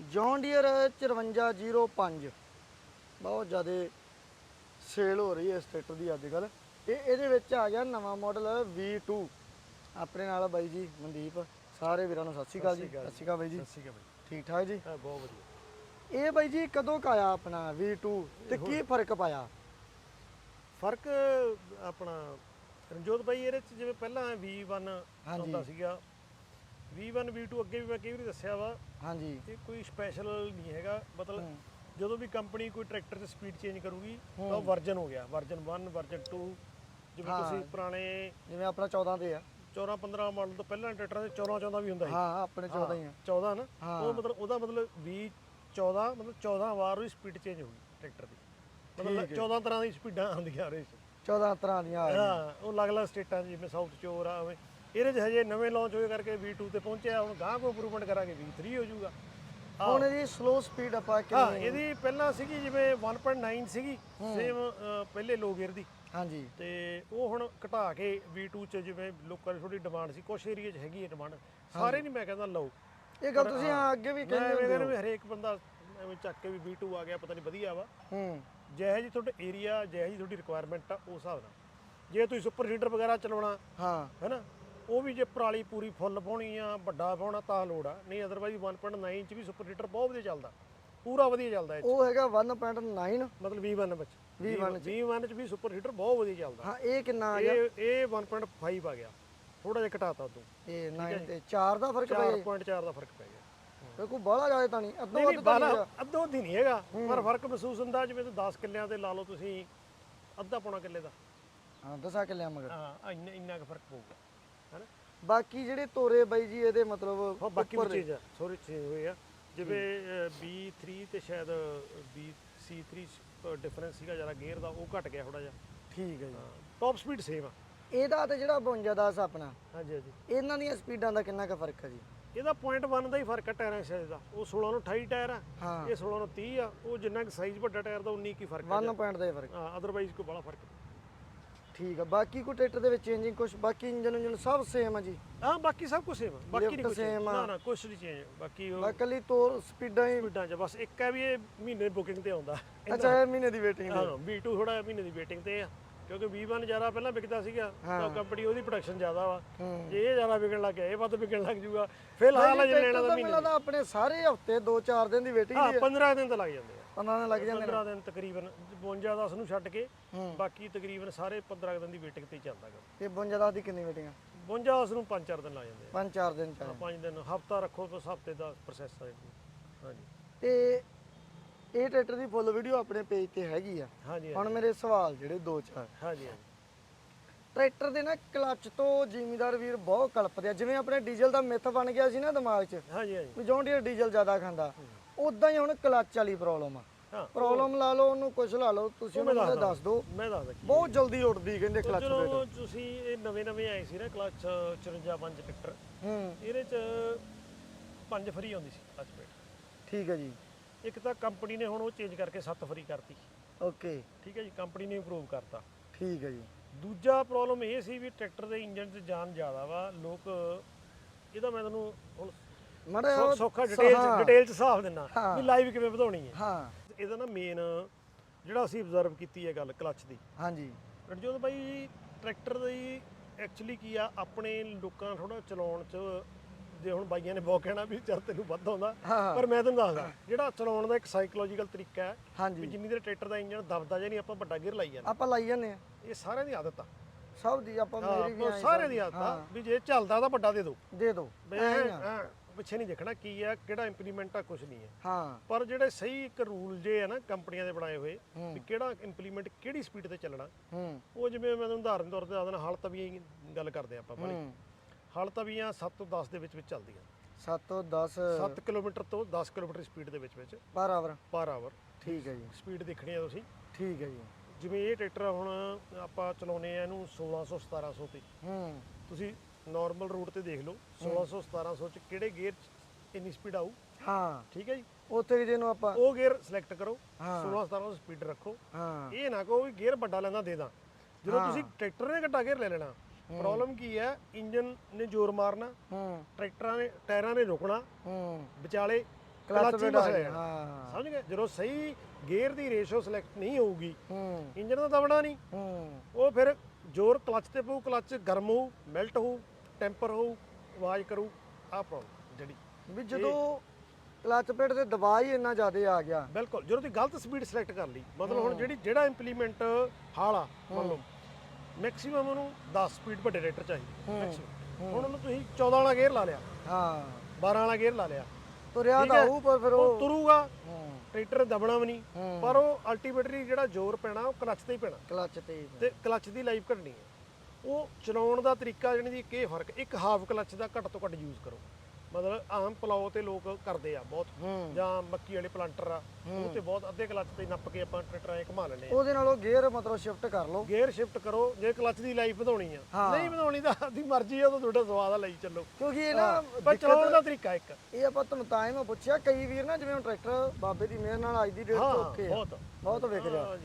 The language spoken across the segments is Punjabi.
ਜੌਨ ਡੀਅਰ 5405 ਬਹੁਤ ਜ਼ਿਆਦਾ ਸੇਲ ਹੋ ਰਹੀ ਹੈ ਇਸ ਟਰੈਕਟਰ ਦੀ ਅੱਜ ਕੱਲ ਤੇ ਇਹਦੇ ਵਿੱਚ ਆ ਗਿਆ ਨਵਾਂ ਮਾਡਲ V2 ਆਪਣੇ ਨਾਲ ਬਾਈ ਜੀ ਮਨਦੀਪ ਸਾਰੇ ਵੀਰਾਂ ਨੂੰ ਸਤਿ ਸ਼੍ਰੀ ਅਕਾਲ ਜੀ। ਸਤਿ ਸ਼੍ਰੀ ਅਕਾਲ ਬਾਈ ਜੀ। ਸਤਿ ਸ਼੍ਰੀ ਅਕਾਲ ਬਾਈ ਠੀਕ ਠਾਕ ਜੀ? ਹਾਂ ਬਹੁਤ ਵਧੀਆ। ਇਹ ਬਾਈ ਜੀ ਕਦੋਂ ਕੁ ਆਇਆ ਆਪਣਾ V2 ਤੇ ਕੀ ਫ਼ਰਕ ਪਾਇਆ? ਫ਼ਰਕ ਆਪਣਾ ਰਣਜੋਤ ਬਾਈ ਇਹਦੇ ਚ ਜਿਵੇਂ ਪਹਿਲਾਂ V1 ਆਉਂਦਾ ਸੀਗਾ V1 V2 ਅੱਗੇ ਵੀ ਮੈਂ ਕਈ ਵਾਰੀ ਦੱਸਿਆ ਵਾ ਹਾਂਜੀ ਇਹ ਕੋਈ ਸਪੈਸ਼ਲ ਨਹੀਂ ਹੈਗਾ ਮਤਲਬ। ਜਦੋਂ ਵੀ ਕੰਪਨੀ ਕੋਈ ਟਰੈਕਟਰ 'ਚ ਸਪੀਡ ਚੇਂਜ ਕਰੂਗੀ ਤਾਂ। ਵਰਜਨ ਹੋ ਗਿਆ ਵਰਜਨ 1 ਵਰਜਨ 2 ਜਿਵੇਂ। ਤੁਸੀਂ ਪੁਰਾਣੇ ਜਿਵੇਂ ਆਪਣਾ 14 ਤੇ ਆ 14 15 ਮਾਡਲ ਤੋਂ ਪਹਿਲਾਂ ਟਰੈਕਟਰਾਂ ਦੇ 14 14 ਵੀ ਹੁੰਦਾ ਸੀ ਹਾਂ ਆਪਣੇ 14 ਹੀ ਆ 14 ਨਾ। ਉਹ ਮਤਲਬ ਉਹਦਾ ਮਤਲਬ 20 14 ਮਤਲਬ 14 ਵਾਰ ਉਹਦੀ ਸਪੀਡ ਚੇਂਜ ਹੋਊਗੀ ਟਰੈਕਟਰ ਦੀ ਮਤਲਬ ਠੀਕ ਹੈ। 14 ਤਰ੍ਹਾਂ ਦੀ ਸਪੀਡਾਂ ਆਉਂਦੀਆਂ 'ਚ 14 ਤਰ੍ਹਾਂ ਦੀਆਂ ਆ ਹਾਂ ਉਹ ਅਲੱਗ-ਅਲੱਗ ਸਟੇਟਾਂ ਜਿਵੇਂ ਸਾਊਥ ਚ ਹੋਰ ਆ ਉਵੇਂ ਇਹਦੇ 'ਚ ਹਜੇ ਨਵੇਂ ਲਾਂਚ ਹੋਏ ਕਰਕੇ V2 ਤੇ ਪਹੁੰਚਿਆ ਹੁਣ ਗਾਂ ਕੋ ਇੰਪਰੂਵਮੈਂਟ ਕਰਾਂਗੇ V3 ਹੋ ਜਾਊਗਾ। ਹੁਣ ਇਹਦੀ ਸਲੋ ਸਪੀਡ ਆਪਾਂ ਹਾਂ ਕਿੰਨੀ ਇਹਦੀ ਪਹਿਲਾਂ ਸੀਗੀ ਜਿਵੇਂ 1.9 ਸੀਗੀ ਸੇਮ ਪਹਿਲੇ ਲੋ ਗੇਅਰ ਦੀ। ਹਾਂਜੀ। ਤੇ ਉਹ ਹੁਣ ਘਟਾ ਕੇ V2 ਚ ਜਿਵੇਂ ਲੋਕਾਂ ਦੀ ਥੋੜੀ ਡਿਮਾਂਡ ਸੀ ਕੁਝ ਏਰੀਆ 'ਚ ਹੈਗੀ ਹੈ ਡਿਮਾਂਡ ਸਾਰੇ ਨਹੀਂ ਮੈਂ ਕਹਿੰਦਾ ਲਓ ਇਹ ਗੱਲ ਤੁਸੀਂ ਹਾਂ ਅੱਗੇ ਵੀ ਕਹਿੰਦੇ ਹੋ। ਹਰੇਕ ਬੰਦਾ ਐਵੇਂ ਚੱਕ ਕੇ ਵੀ V2 ਆ ਗਿਆ ਪਤਾ ਨਹੀਂ ਵਧੀਆ ਵਾ। ਹੂੰ। ਜਿਹੇ ਜੀ ਤੁਹਾਡਾ ਏਰੀਆ ਜਿਹੇ ਜੀ ਤੁਹਾਡੀ ਰਿਕੁਆਇਰਮੈਂਟ ਆ ਉਸ ਹਿਸਾਬ ਨਾਲ। ਜੇ ਤੁਸੀਂ ਸੁਪਰ ਹੀਟਰ ਵਗੈਰਾ ਚਲਾਉਣਾ ਹਾਂ। ਹੈਨਾ ਉਹ ਵੀ ਜੇ ਪਰਾਲੀ ਪੂਰੀ ਫੁੱਲ ਪਾਉਣੀ ਆ ਵੱਡਾ ਪਾਉਣਾ ਤਾਂ ਲੋੜ ਆ। ਨਹੀਂ ਅਦਰਵਾਈਜ਼ 1.9 ਇੰਚ ਵੀ ਸੁਪਰ ਹੀਟਰ ਬਹੁਤ ਵਧੀਆ ਚੱਲਦਾ। ਪੂਰਾ ਵਧੀਆ ਚੱਲਦਾ ਇਹ 'ਚ। ਉਹ ਹੈਗਾ 1.9 ਮਤਲਬ V1 ਵਿੱਚ। V1 ਚ। V1 ਚ ਵੀ ਸੁਪਰ ਹੀਟਰ ਬਹੁਤ ਵਧੀਆ ਚੱਲਦਾ। ਹਾਂ ਇਹ ਕਿੰਨਾ ਆ ਗਿਆ? ਇਹ ਇਹ 1.5 ਆ ਗਿਆ। ਥੋੜਾ ਜਿਹਾ ਘਟਾਤਾ ਉਦੋਂ। ਇਹ 9 ਤੇ 4 ਦਾ ਫ਼ਰਕ ਪੈ ਗਿਆ। 4.4 ਦਾ ਫ਼ਰਕ ਪੈ ਗਿਆ। ਕੋਈ ਬਾਹਲਾ ਜ਼ਿਆਦਾ ਤਾਂ ਨਹੀਂ ਅੱਧੋ ਨਹੀਂ ਨਹੀਂ ਅੱਧ ਤਾਂ ਨਹੀਂ ਬਾਲਾ ਅੱਧੋ ਦੀ ਨਹੀਂ ਹੈਗਾ। ਪਰ ਫ਼ਰਕ ਮਹਿਸੂਸ ਹੁੰਦਾ ਜਿਵੇਂ ਤੁਸੀਂ 10 ਕਿੱਲਿਆਂ ਤੇ ਲਾ ਲਓ ਤੁਸੀਂ ਅੱਧਾ ਪੌਣਾ ਕਿੱਲੇ ਦਾ। ਹਾਂ ਦਸਾਂ ਕਿੱਲਿਆਂ ਮਗਰ। ਹਾਂ ਇੰਨਾ ਇੰਨਾ ਕੁ ਫ਼ਰਕ ਪਊਗਾ। ਹੈਨਾ? ਬਾਕੀ ਜਿਹੜੇ ਤੋਰੇ ਬਾਈ ਜੀ ਇਹਦੇ ਮਤਲਬ ਹਾਂ ਬਾਕੀ ਵੀ ਉੱਪਰ ਚੀਜ਼ ਆ ਥੋੜੀ ਚੇਂਜ ਹੋਏ ਆ। ਜਿਵੇਂ ਅ, B3 ਤੇ ਸ਼ਾਇਦ BC3 ਡਿਫਰੈਂਸ ਸੀਗਾ ਜਰਾ ਗੇਅਰ ਦਾ ਉਹ ਘਟ ਗਿਆ ਥੋੜਾ ਜਿਹਾ। ਠੀਕ ਹੈ ਜੀ। ਟਾਪ ਸਪੀਡ ਸੇਮ ਆ। ਇਹਦਾ ਤੇ ਜਿਹੜਾ 52 10 ਆਪਣਾ ਹਾਂਜੀ ਹਾਂਜੀ। ਇਹਨਾਂ ਦੀਆਂ ਸਪੀਡਾਂ ਦਾ ਕਿੰਨਾ ਕੁ ਫ਼ਰਕ ਹੈ ਜੀ? ਇਹਦਾ 0.1 ਦਾ ਹੀ ਫ਼ਰਕ ਆ ਟਾਇਰਾਂ ਸਾਈਜ਼ ਦਾ। ਉਹ 16 ਨੂੰ 28 ਟਾਇਰ ਆ ਹਾਂ। ਇਹ 16 ਨੂੰ 30 ਆ ਉਹ ਜਿੰਨਾ ਕੁ ਸਾਈਜ਼ ਵੱਡਾ ਟਾਇਰ ਦਾ ਉਨੀ ਕੀ ਫ਼ਰਕ ਆ। 1 ਪੁਆਇੰਟ ਦਾ ਹੀ ਫ਼ਰਕ। ਹਾਂ ਅਦਰਵਾਈਜ਼ ਕੋਈ ਬੜਾ ਫ਼ਰਕ ਨਹੀਂ। ਠੀਕ ਆ। ਬਾਕੀ ਕੋਈ ਟਰੈਕਟਰ ਦੇ ਵਿੱਚ ਚੇਂਜਿੰਗ ਕੁਝ ਬਾਕੀ ਇੰਜਨ ਇੰਜਨ ਸਭ ਸੇਮ ਆ ਜੀ। ਹਾਂ ਬਾਕੀ ਸਭ ਕੁਝ ਸੇਮ ਬਾਕੀ ਨਹੀਂ Lift ਕੁਝ same ਆ। ਨਾ ਨਾ ਕੁਝ ਨਹੀਂ ਚੇਂਜ ਬਾਕੀ ਉਹ ਬਾਕੀ ਤੋਰ ਸਪੀਡਾਂ ਹੀ ਸਪੀਡਾਂ 'ਚ ਬਸ ਇੱਕ ਹੈ ਵੀ ਇਹ ਮਹੀਨੇ ਬੁਕਿੰਗ ਤੇ ਆਉਂਦਾ। ਅੱਛਾ ਇਹ ਮਹੀਨੇ ਦੀ ਵੇਟਿੰਗ ਹਾਂ V2 ਥੋੜਾ ਮਹੀਨੇ ਦੀ ਵੇਟਿੰਗ ਤੇ ਆ। ਕਿਉਂਕਿ V1 ਜ਼ਿਆਦਾ ਪਹਿਲਾਂ ਵਿਕਦਾ ਸੀਗਾ। ਤਾਂ ਕੰਪਨੀ ਉਹਦੀ ਪ੍ਰੋਡਕਸ਼ਨ ਜ਼ਿਆਦਾ ਵਾ। ਜੇ ਇਹ ਜ਼ਿਆਦਾ ਵਿਕਣ ਲੱਗ ਗਿਆ ਇਹ ਵੱਧ ਵਿਕਣ ਲੱਗ ਜੂਗਾ। ਫਿਲਹਾਲ ਅਜੇ ਲੈਣਾ ਤਾਂ ਮਹੀਨੇ ਦਾ। ਆਪਣੇ ਸਾਰੇ ਹਫ਼ਤੇ 2-4 ਦਿਨ ਦੀ ਵੇਟਿੰਗ ਹਾਂ 15 ਦਿਨ ਤਾਂ ਲੱਗ ਜਾਂਦੇ ਆ। 15 ਦਿਨ ਲੱਗ ਜਾਂਦੇ 15 ਦਿਨ ਤਕਰੀਬਨ 52 10 ਨੂੰ ਛੱਡ ਕੇ ਬਾਕੀ ਤਕਰੀਬਨ ਸਾਰੇ 15 ਕੁ ਦਿਨ ਦੀ ਵੇਟਿੰਗ ਤੇ ਚੱਲਦਾ ਗਾ ਇਹ 52 10 ਦੀ ਕਿੰਨੀ ਵੇਟਿੰਗ ਆ? 52 10 ਨੂੰ 5-4 ਦਿਨ ਲੱਗ ਜਾਂਦੇ 5-4 ਦਿਨ ਚ ਆ 5 ਦਿਨ ਹਫਤਾ ਰੱਖੋ ਬਸ ਹਫ਼ਤੇ ਦਾ ਪ੍ਰੋਸੈਸ ਹੈ ਹਾਂਜੀ। ਤੇ ਇਹ ਟਰੈਕਟਰ ਦੀ ਫੁੱਲ ਵੀਡੀਓ ਆਪਣੇ ਪੇਜ ਤੇ ਹੈਗੀ ਆ। ਹਾਂਜੀ ਹੁਣ ਮੇਰੇ ਸਵਾਲ ਜਿਹੜੇ ਦੋ ਚਾਰ। ਹਾਂਜੀ ਹਾਂਜੀ। ਟਰੈਕਟਰ ਦੇ ਨਾ ਕਲੱਚ ਤੋਂ ਜ਼ਿਮੀਦਾਰ ਵੀਰ ਬਹੁਤ ਕਲਪਦੇ ਆ। ਜਿਵੇਂ ਆਪਣੇ ਡੀਜ਼ਲ ਦਾ ਮਿੱਥ ਬਣ ਗਿਆ ਸੀ ਨਾ ਦਿਮਾਗ 'ਚ। ਹਾਂਜੀ ਹਾਂਜੀ। ਵੀ ਜੌਨ ਡੀਅਰ ਡੀਜ਼ਲ ਜ਼ਿਆਦਾ ਖਾਂਦਾ। ਉਦਾਂ ਹੀ ਹੁਣ ਕਲੱਚ ਵਾਲੀ ਪ੍ਰੋਬਲਮ ਆ। ਹਾਂ ਪ੍ਰੋਬਲਮ ਲਾ ਲਓ ਉਹਨੂੰ ਕੁਝ ਲਾ ਲਓ ਤੁਸੀਂ ਮੈਂ ਮੈਨੂੰ। ਦੱਸ ਦਿਓ। ਮੈਂ ਦੱਸਦਾ ਕੀ ਬਹੁਤ ਜਲਦੀ ਉੱਡਦੀ ਕਹਿੰਦੇ ਕਲੱਚ ਜਦੋਂ ਤੁਸੀਂ ਇਹ ਨਵੇਂ ਨਵੇਂ ਆਏ ਸੀ ਨਾ ਕਲਚ 54 ਪੰਜ ਟਰੈਕਟਰ ਹੂੰ। ਇਹਦੇ ਚ ਪੰਜ ਫਰੀ ਆਉਂਦੀ ਸੀ ਕਲਚ ਪਲੇਟ ਠੀਕ ਹੈ ਜੀ। ਇੱਕ ਤਾਂ ਕੰਪਨੀ ਨੇ ਹੁਣ ਉਹ ਚੇਂਜ ਕਰਕੇ ਸੱਤ ਫਰੀ ਕਰਤੀ। ਓਕੇ ਠੀਕ ਹੈ ਜੀ ਕੰਪਨੀ ਨੇ ਇੰਪਰੂਵ ਕਰਤਾ। ਠੀਕ ਹੈ ਜੀ। ਦੂਜਾ ਪ੍ਰੋਬਲਮ ਇਹ ਸੀ ਵੀ ਟਰੈਕਟਰ ਦੇ ਇੰਜਨ 'ਚ ਜਾਨ ਜ਼ਿਆਦਾ ਵਾ ਲੋਕ ਇਹਦਾ ਮੈਂ ਤੁਹਾਨੂੰ ਹੁਣ ਮੜਾ ਸੌ- ਸੌਖਾ ਡਿਟੇਲ ਡਿਟੇਲ 'ਚ ਹਿਸਾਬ ਦਿੰਨਾ ਹਾਂ। ਵੀ ਲਾਈਵ ਕਿਵੇਂ ਵਧਾਉਣੀ ਹੈ। ਹਾਂ। ਇਹਦਾ ਨਾ ਮੇਨ ਜਿਹੜਾ ਅਸੀਂ ਅਬਜ਼ਰਵ ਕੀਤੀ ਹੈ ਗੱਲ ਕਲਚ ਦੀ। ਹਾਂਜੀ। ਰਣਜੋਤ ਬਾਈ ਟਰੈਕਟਰ ਦੀ ਐਕਚੁਅਲੀ ਕੀ ਆ ਆਪਣੇ ਲੋਕਾਂ ਥੋੜਾ ਚਲਾਉਣ 'ਚ ਜੇ ਹੁਣ ਬਾਈਆਂ ਨੇ ਬਹੁਤ ਕਹਿਣਾ ਵੀ ਚੱਲ ਤੈਨੂੰ ਵੱਧ ਆਉਂਦਾ ਹਾਂ। ਪਰ ਮੈਂ ਤੁਹਾਨੂੰ ਦੱਸਦਾ ਜਿਹੜਾ ਚਲਾਉਣ ਦਾ ਇੱਕ ਸਾਈਕੋਲੋਜੀਕਲ ਤਰੀਕਾ ਹੈ ਵੀ ਹਾਂਜੀ। ਜਿੰਨੀ ਦੇਰ ਟਰੈਕਟਰ ਦਾ ਇੰਜਨ ਦਬਦਾ ਜਾਂ ਨਹੀਂ ਆਪਾਂ ਵੱਡਾ ਗੇਅਰ ਲਾਈ ਜਾਂਦੇ ਆਪਾਂ ਲਾਈ ਜਾਂਦੇ ਆ ਇਹ ਸਾਰਿਆਂ ਦੀ ਆਦਤ ਆ। ਸਭ ਦੀ ਆਪਾਂ ਮੇਰੀ ਵੀ ਆਪਾਂ ਸਾਰਿਆਂ ਦੀ ਆਦਤ ਆ ਵੀ ਜੇ ਚੱਲਦਾ ਤਾਂ ਵੱਡਾ ਦੇ ਦਿਓ। ਦੇ ਦਿਓ। ਐਂ। ਐਂ ਪਿੱਛੇ ਨਹੀਂ ਦੇਖਣਾ ਕੀ ਆ ਕਿਹੜਾ ਇੰਪਲੀਮੈਂਟ ਆ ਕੁਝ ਨਹੀਂ ਹੈ ਹਾਂ। ਪਰ ਜਿਹੜੇ ਸਹੀ ਇੱਕ ਰੂਲ ਜੇ ਆ ਨਾ ਕੰਪਨੀਆਂ ਦੇ ਬਣਾਏ ਹੋਏ। ਵੀ ਕਿਹੜਾ ਇੰਪਲੀਮੈਂਟ ਕਿਹੜੀ ਸਪੀਡ ਤੇ ਚੱਲਣਾ। ਉਹ ਜਿਵੇਂ ਮੈਂ ਤੁਹਾਨੂੰ ਉਦਾਹਰਨ ਤੌਰ ਤੇ ਦੱਸਦਾ ਹਲ ਤਵੀਆਂ ਹੀ ਗੱਲ ਕਰਦੇ ਆਪਾਂ ਬਾਰੇ ਹੂੰ। ਹਲ ਤਵੀਆਂ 7 ਤੋਂ 10 ਦੇ ਵਿੱਚ ਵਿੱਚ ਚੱਲਦੀਆਂ। 7 ਤੋਂ 10 7 ਕਿਲੋਮੀਟਰ ਤੋਂ 10 ਕਿਲੋਮੀਟਰ ਸਪੀਡ ਦੇ ਵਿੱਚ ਵਿੱਚ। ਪਰ ਆਵਰ ਪਰ ਆਵਰ ਠੀਕ ਹੈ ਜੀ। ਸਪੀਡ ਦੇਖਣੀ ਆ ਤੁਸੀਂ। ਠੀਕ ਹੈ ਜੀ। ਜਿਵੇਂ ਇਹ ਟਰੈਕਟਰ ਹੁਣ ਆਪਾਂ ਚਲਾਉਨੇ ਆ ਇਹਨੂੰ 1600 1700 ਤੇ। ਹੂੰ। ਤੁਸੀਂ ਨਾਰਮਲ ਰੂਟ ਤੇ ਦੇਖ ਲਓ 1600 1700 ਚ ਕਿਹੜੇ ਗੇਅਰ 'ਚ ਇੰਨੀ ਸਪੀਡ ਆਊ? ਹਾਂ। ਠੀਕ ਹੈ ਜੀ? ਉੱਥੇ ਜਿਹਨੂੰ ਆਪਾਂ ਉਹ ਗੇਅਰ ਸਿਲੈਕਟ ਕਰੋ ਹਾਂ। 16 1700 ਸਪੀਡ ਰੱਖੋ। ਹਾਂ। ਇਹ ਨਾ ਕਹੋ ਵੀ ਗੇਅਰ ਵੱਡਾ ਲੈਂਦਾ ਦੇ ਦਾਂ। ਜਦੋਂ ਤੁਸੀਂ ਟਰੈਕਟਰ ਨੇ ਘੱਟਾ ਗੇਅਰ ਲੈ ਲੈਣਾ ਪ੍ਰੋਬਲਮ ਕੀ ਹੈ? ਇੰਜਨ ਨੇ ਜ਼ੋਰ ਮਾਰਨਾ ਹੂੰ। ਟਰੈਕਟਰਾਂ ਨੇ ਟਾਇਰਾਂ ਨੇ ਰੁਕਣਾ ਹੂੰ। ਵਿਚਾਲੇ ਕਲਚ ਹੀ ਮਸਲਾ ਹੈ। ਸਮਝ ਗਏ? ਜਦੋਂ ਸਹੀ ਗੇਅਰ ਦੀ ਰੇਸ਼ੋ ਸਿਲੈਕਟ ਨਹੀਂ ਹੋਊਗੀ ਹੂੰ। ਇੰਜਨ ਦਾ ਦਬਣਾ ਨਹੀਂ। ਹੂੰ। ਉਹ ਫਿਰ ਜ਼ੋਰ ਕਲਚ ਤੇ ਪਊ ਕਲਚ ਗਰਮ ਹੋਊ ਮੈਲਟ ਹੋਊ ਟੈਂਪਰ ਹੋਊ ਆਵਾਜ਼ ਕਰੂ ਆ ਪ੍ਰੋਬਲਮ ਜਿਹੜੀ। ਵੀ ਜਦੋਂ ਕਲਚ ਪੇਟ ਤੇ ਦਬਾਅ ਹੀ ਇੰਨਾ ਜ਼ਿਆਦਾ ਆ ਗਿਆ। ਬਿਲਕੁਲ ਜਦੋਂ ਤੁਸੀਂ ਗਲਤ ਸਪੀਡ ਸਿਲੈਕਟ ਕਰ ਲਈ ਮਤਲਬ ਹੁਣ ਜਿਹੜੀ ਜਿਹੜਾ ਇੰਪਲੀਮੈਂਟ ਹਾਲਾ ਮੰਨ ਲਓ ਮੈਕਸਿਮਮ ਉਹਨੂੰ 10 ਸਪੀਡ ਵੱਡੇ ਰੇਟਰ ਚਾਹੀਦੀ ਮੈਕਸਿਮਮ ਹੁਣ ਉਹਨੂੰ ਤੁਸੀਂ 14 ਵਾਲਾ ਗੇਅਰ ਲਾ ਲਿਆ ਹਾਂ। 12 ਵਾਲਾ ਗੇਅਰ ਲਾ ਲਿਆ। ਤੁਰਿਆ ਤਾਂ। ਹੋਊ ਪਰ ਫਿਰ ਉਹ ਤੁਰੂਗਾ ਟਰੈਕਟਰ ਦਬਣਾ ਵੀ ਨਹੀਂ। ਪਰ ਉਹ ਅਲਟੀਮੇਟਲੀ ਜਿਹੜਾ ਜ਼ੋਰ ਪੈਣਾ ਉਹ ਕਲਚ ਤੇ ਹੀ ਪੈਣਾ ਕਲਚ ਤੇ ਹੀ। ਤੇ ਕਲਚ ਦੀ ਲਾਈਫ ਘਟਣੀ ਹੈ ਉਹ ਚਲਾਉਣ ਦਾ ਤਰੀਕਾ ਜਾਣੀ ਦੀ ਕੀ ਫ਼ਰਕ ਇੱਕ ਹਾਫ ਕਲਚ ਦਾ ਘੱਟ ਤੋਂ ਘੱਟ ਯੂਜ਼ ਕਰੋ ਮਤਲਬ ਆਮ ਪਲਾਓ ਤੇ ਲੋਕ ਕਰਦੇ ਆ ਬਹੁਤ। ਜਾਂ ਮੱਕੀ ਵਾਲੇ ਪਲਾਂਟਰ ਆ ਉਹ ਤੇ ਬਹੁਤ ਅੱਧੇ ਕਲਚ ਤੇ ਨੱਪ ਕੇ ਆਪਾਂ ਟਰੈਕਟਰ ਐ ਘੁਮਾ ਆ। ਉਹਦੇ ਨਾਲ ਉਹ ਗੇਅਰ ਮਤਲਬ ਸ਼ਿਫਟ ਕਰ ਲਓ। ਗੇਅਰ ਸ਼ਿਫਟ ਕਰੋ ਜੇ ਕਲਚ ਦੀ ਲਾਈਫ ਵਧਾਉਣੀ ਆ। ਨਹੀਂ ਵਧਾਉਣੀ ਤਾਂ ਆਪਦੀ ਮਰਜ਼ੀ ਆ ਉਹ ਤੁਹਾਡਾ ਸਵਾਦ ਆ ਲਈ ਚੱਲੋ। ਕਿਉਂਕਿ ਇਹ ਨਾ ਪਰ ਚਲਾਉਣ ਦਾ ਤਰੀਕਾ ਇੱਕ। ਇਹ ਆਪਾਂ ਤੁਹਾਨੂੰ ਤਾਂ ਹੀ ਮੈਂ ਪੁੱਛਿਆ ਕਈ ਵੀਰ ਨਾ ਜਿਵੇਂ ਟਰੈਕਟਰ ਬਾਬੇ ਦੀ ਮਿਹਰ ਨਾਲ ਅੱਜ ਦੀ ਡੇਟ ਤੋਂ ਓਕੇ ਆ। ਬਹੁਤ। ਬਹੁਤ ਵਿਕ ਰਿਹਾ।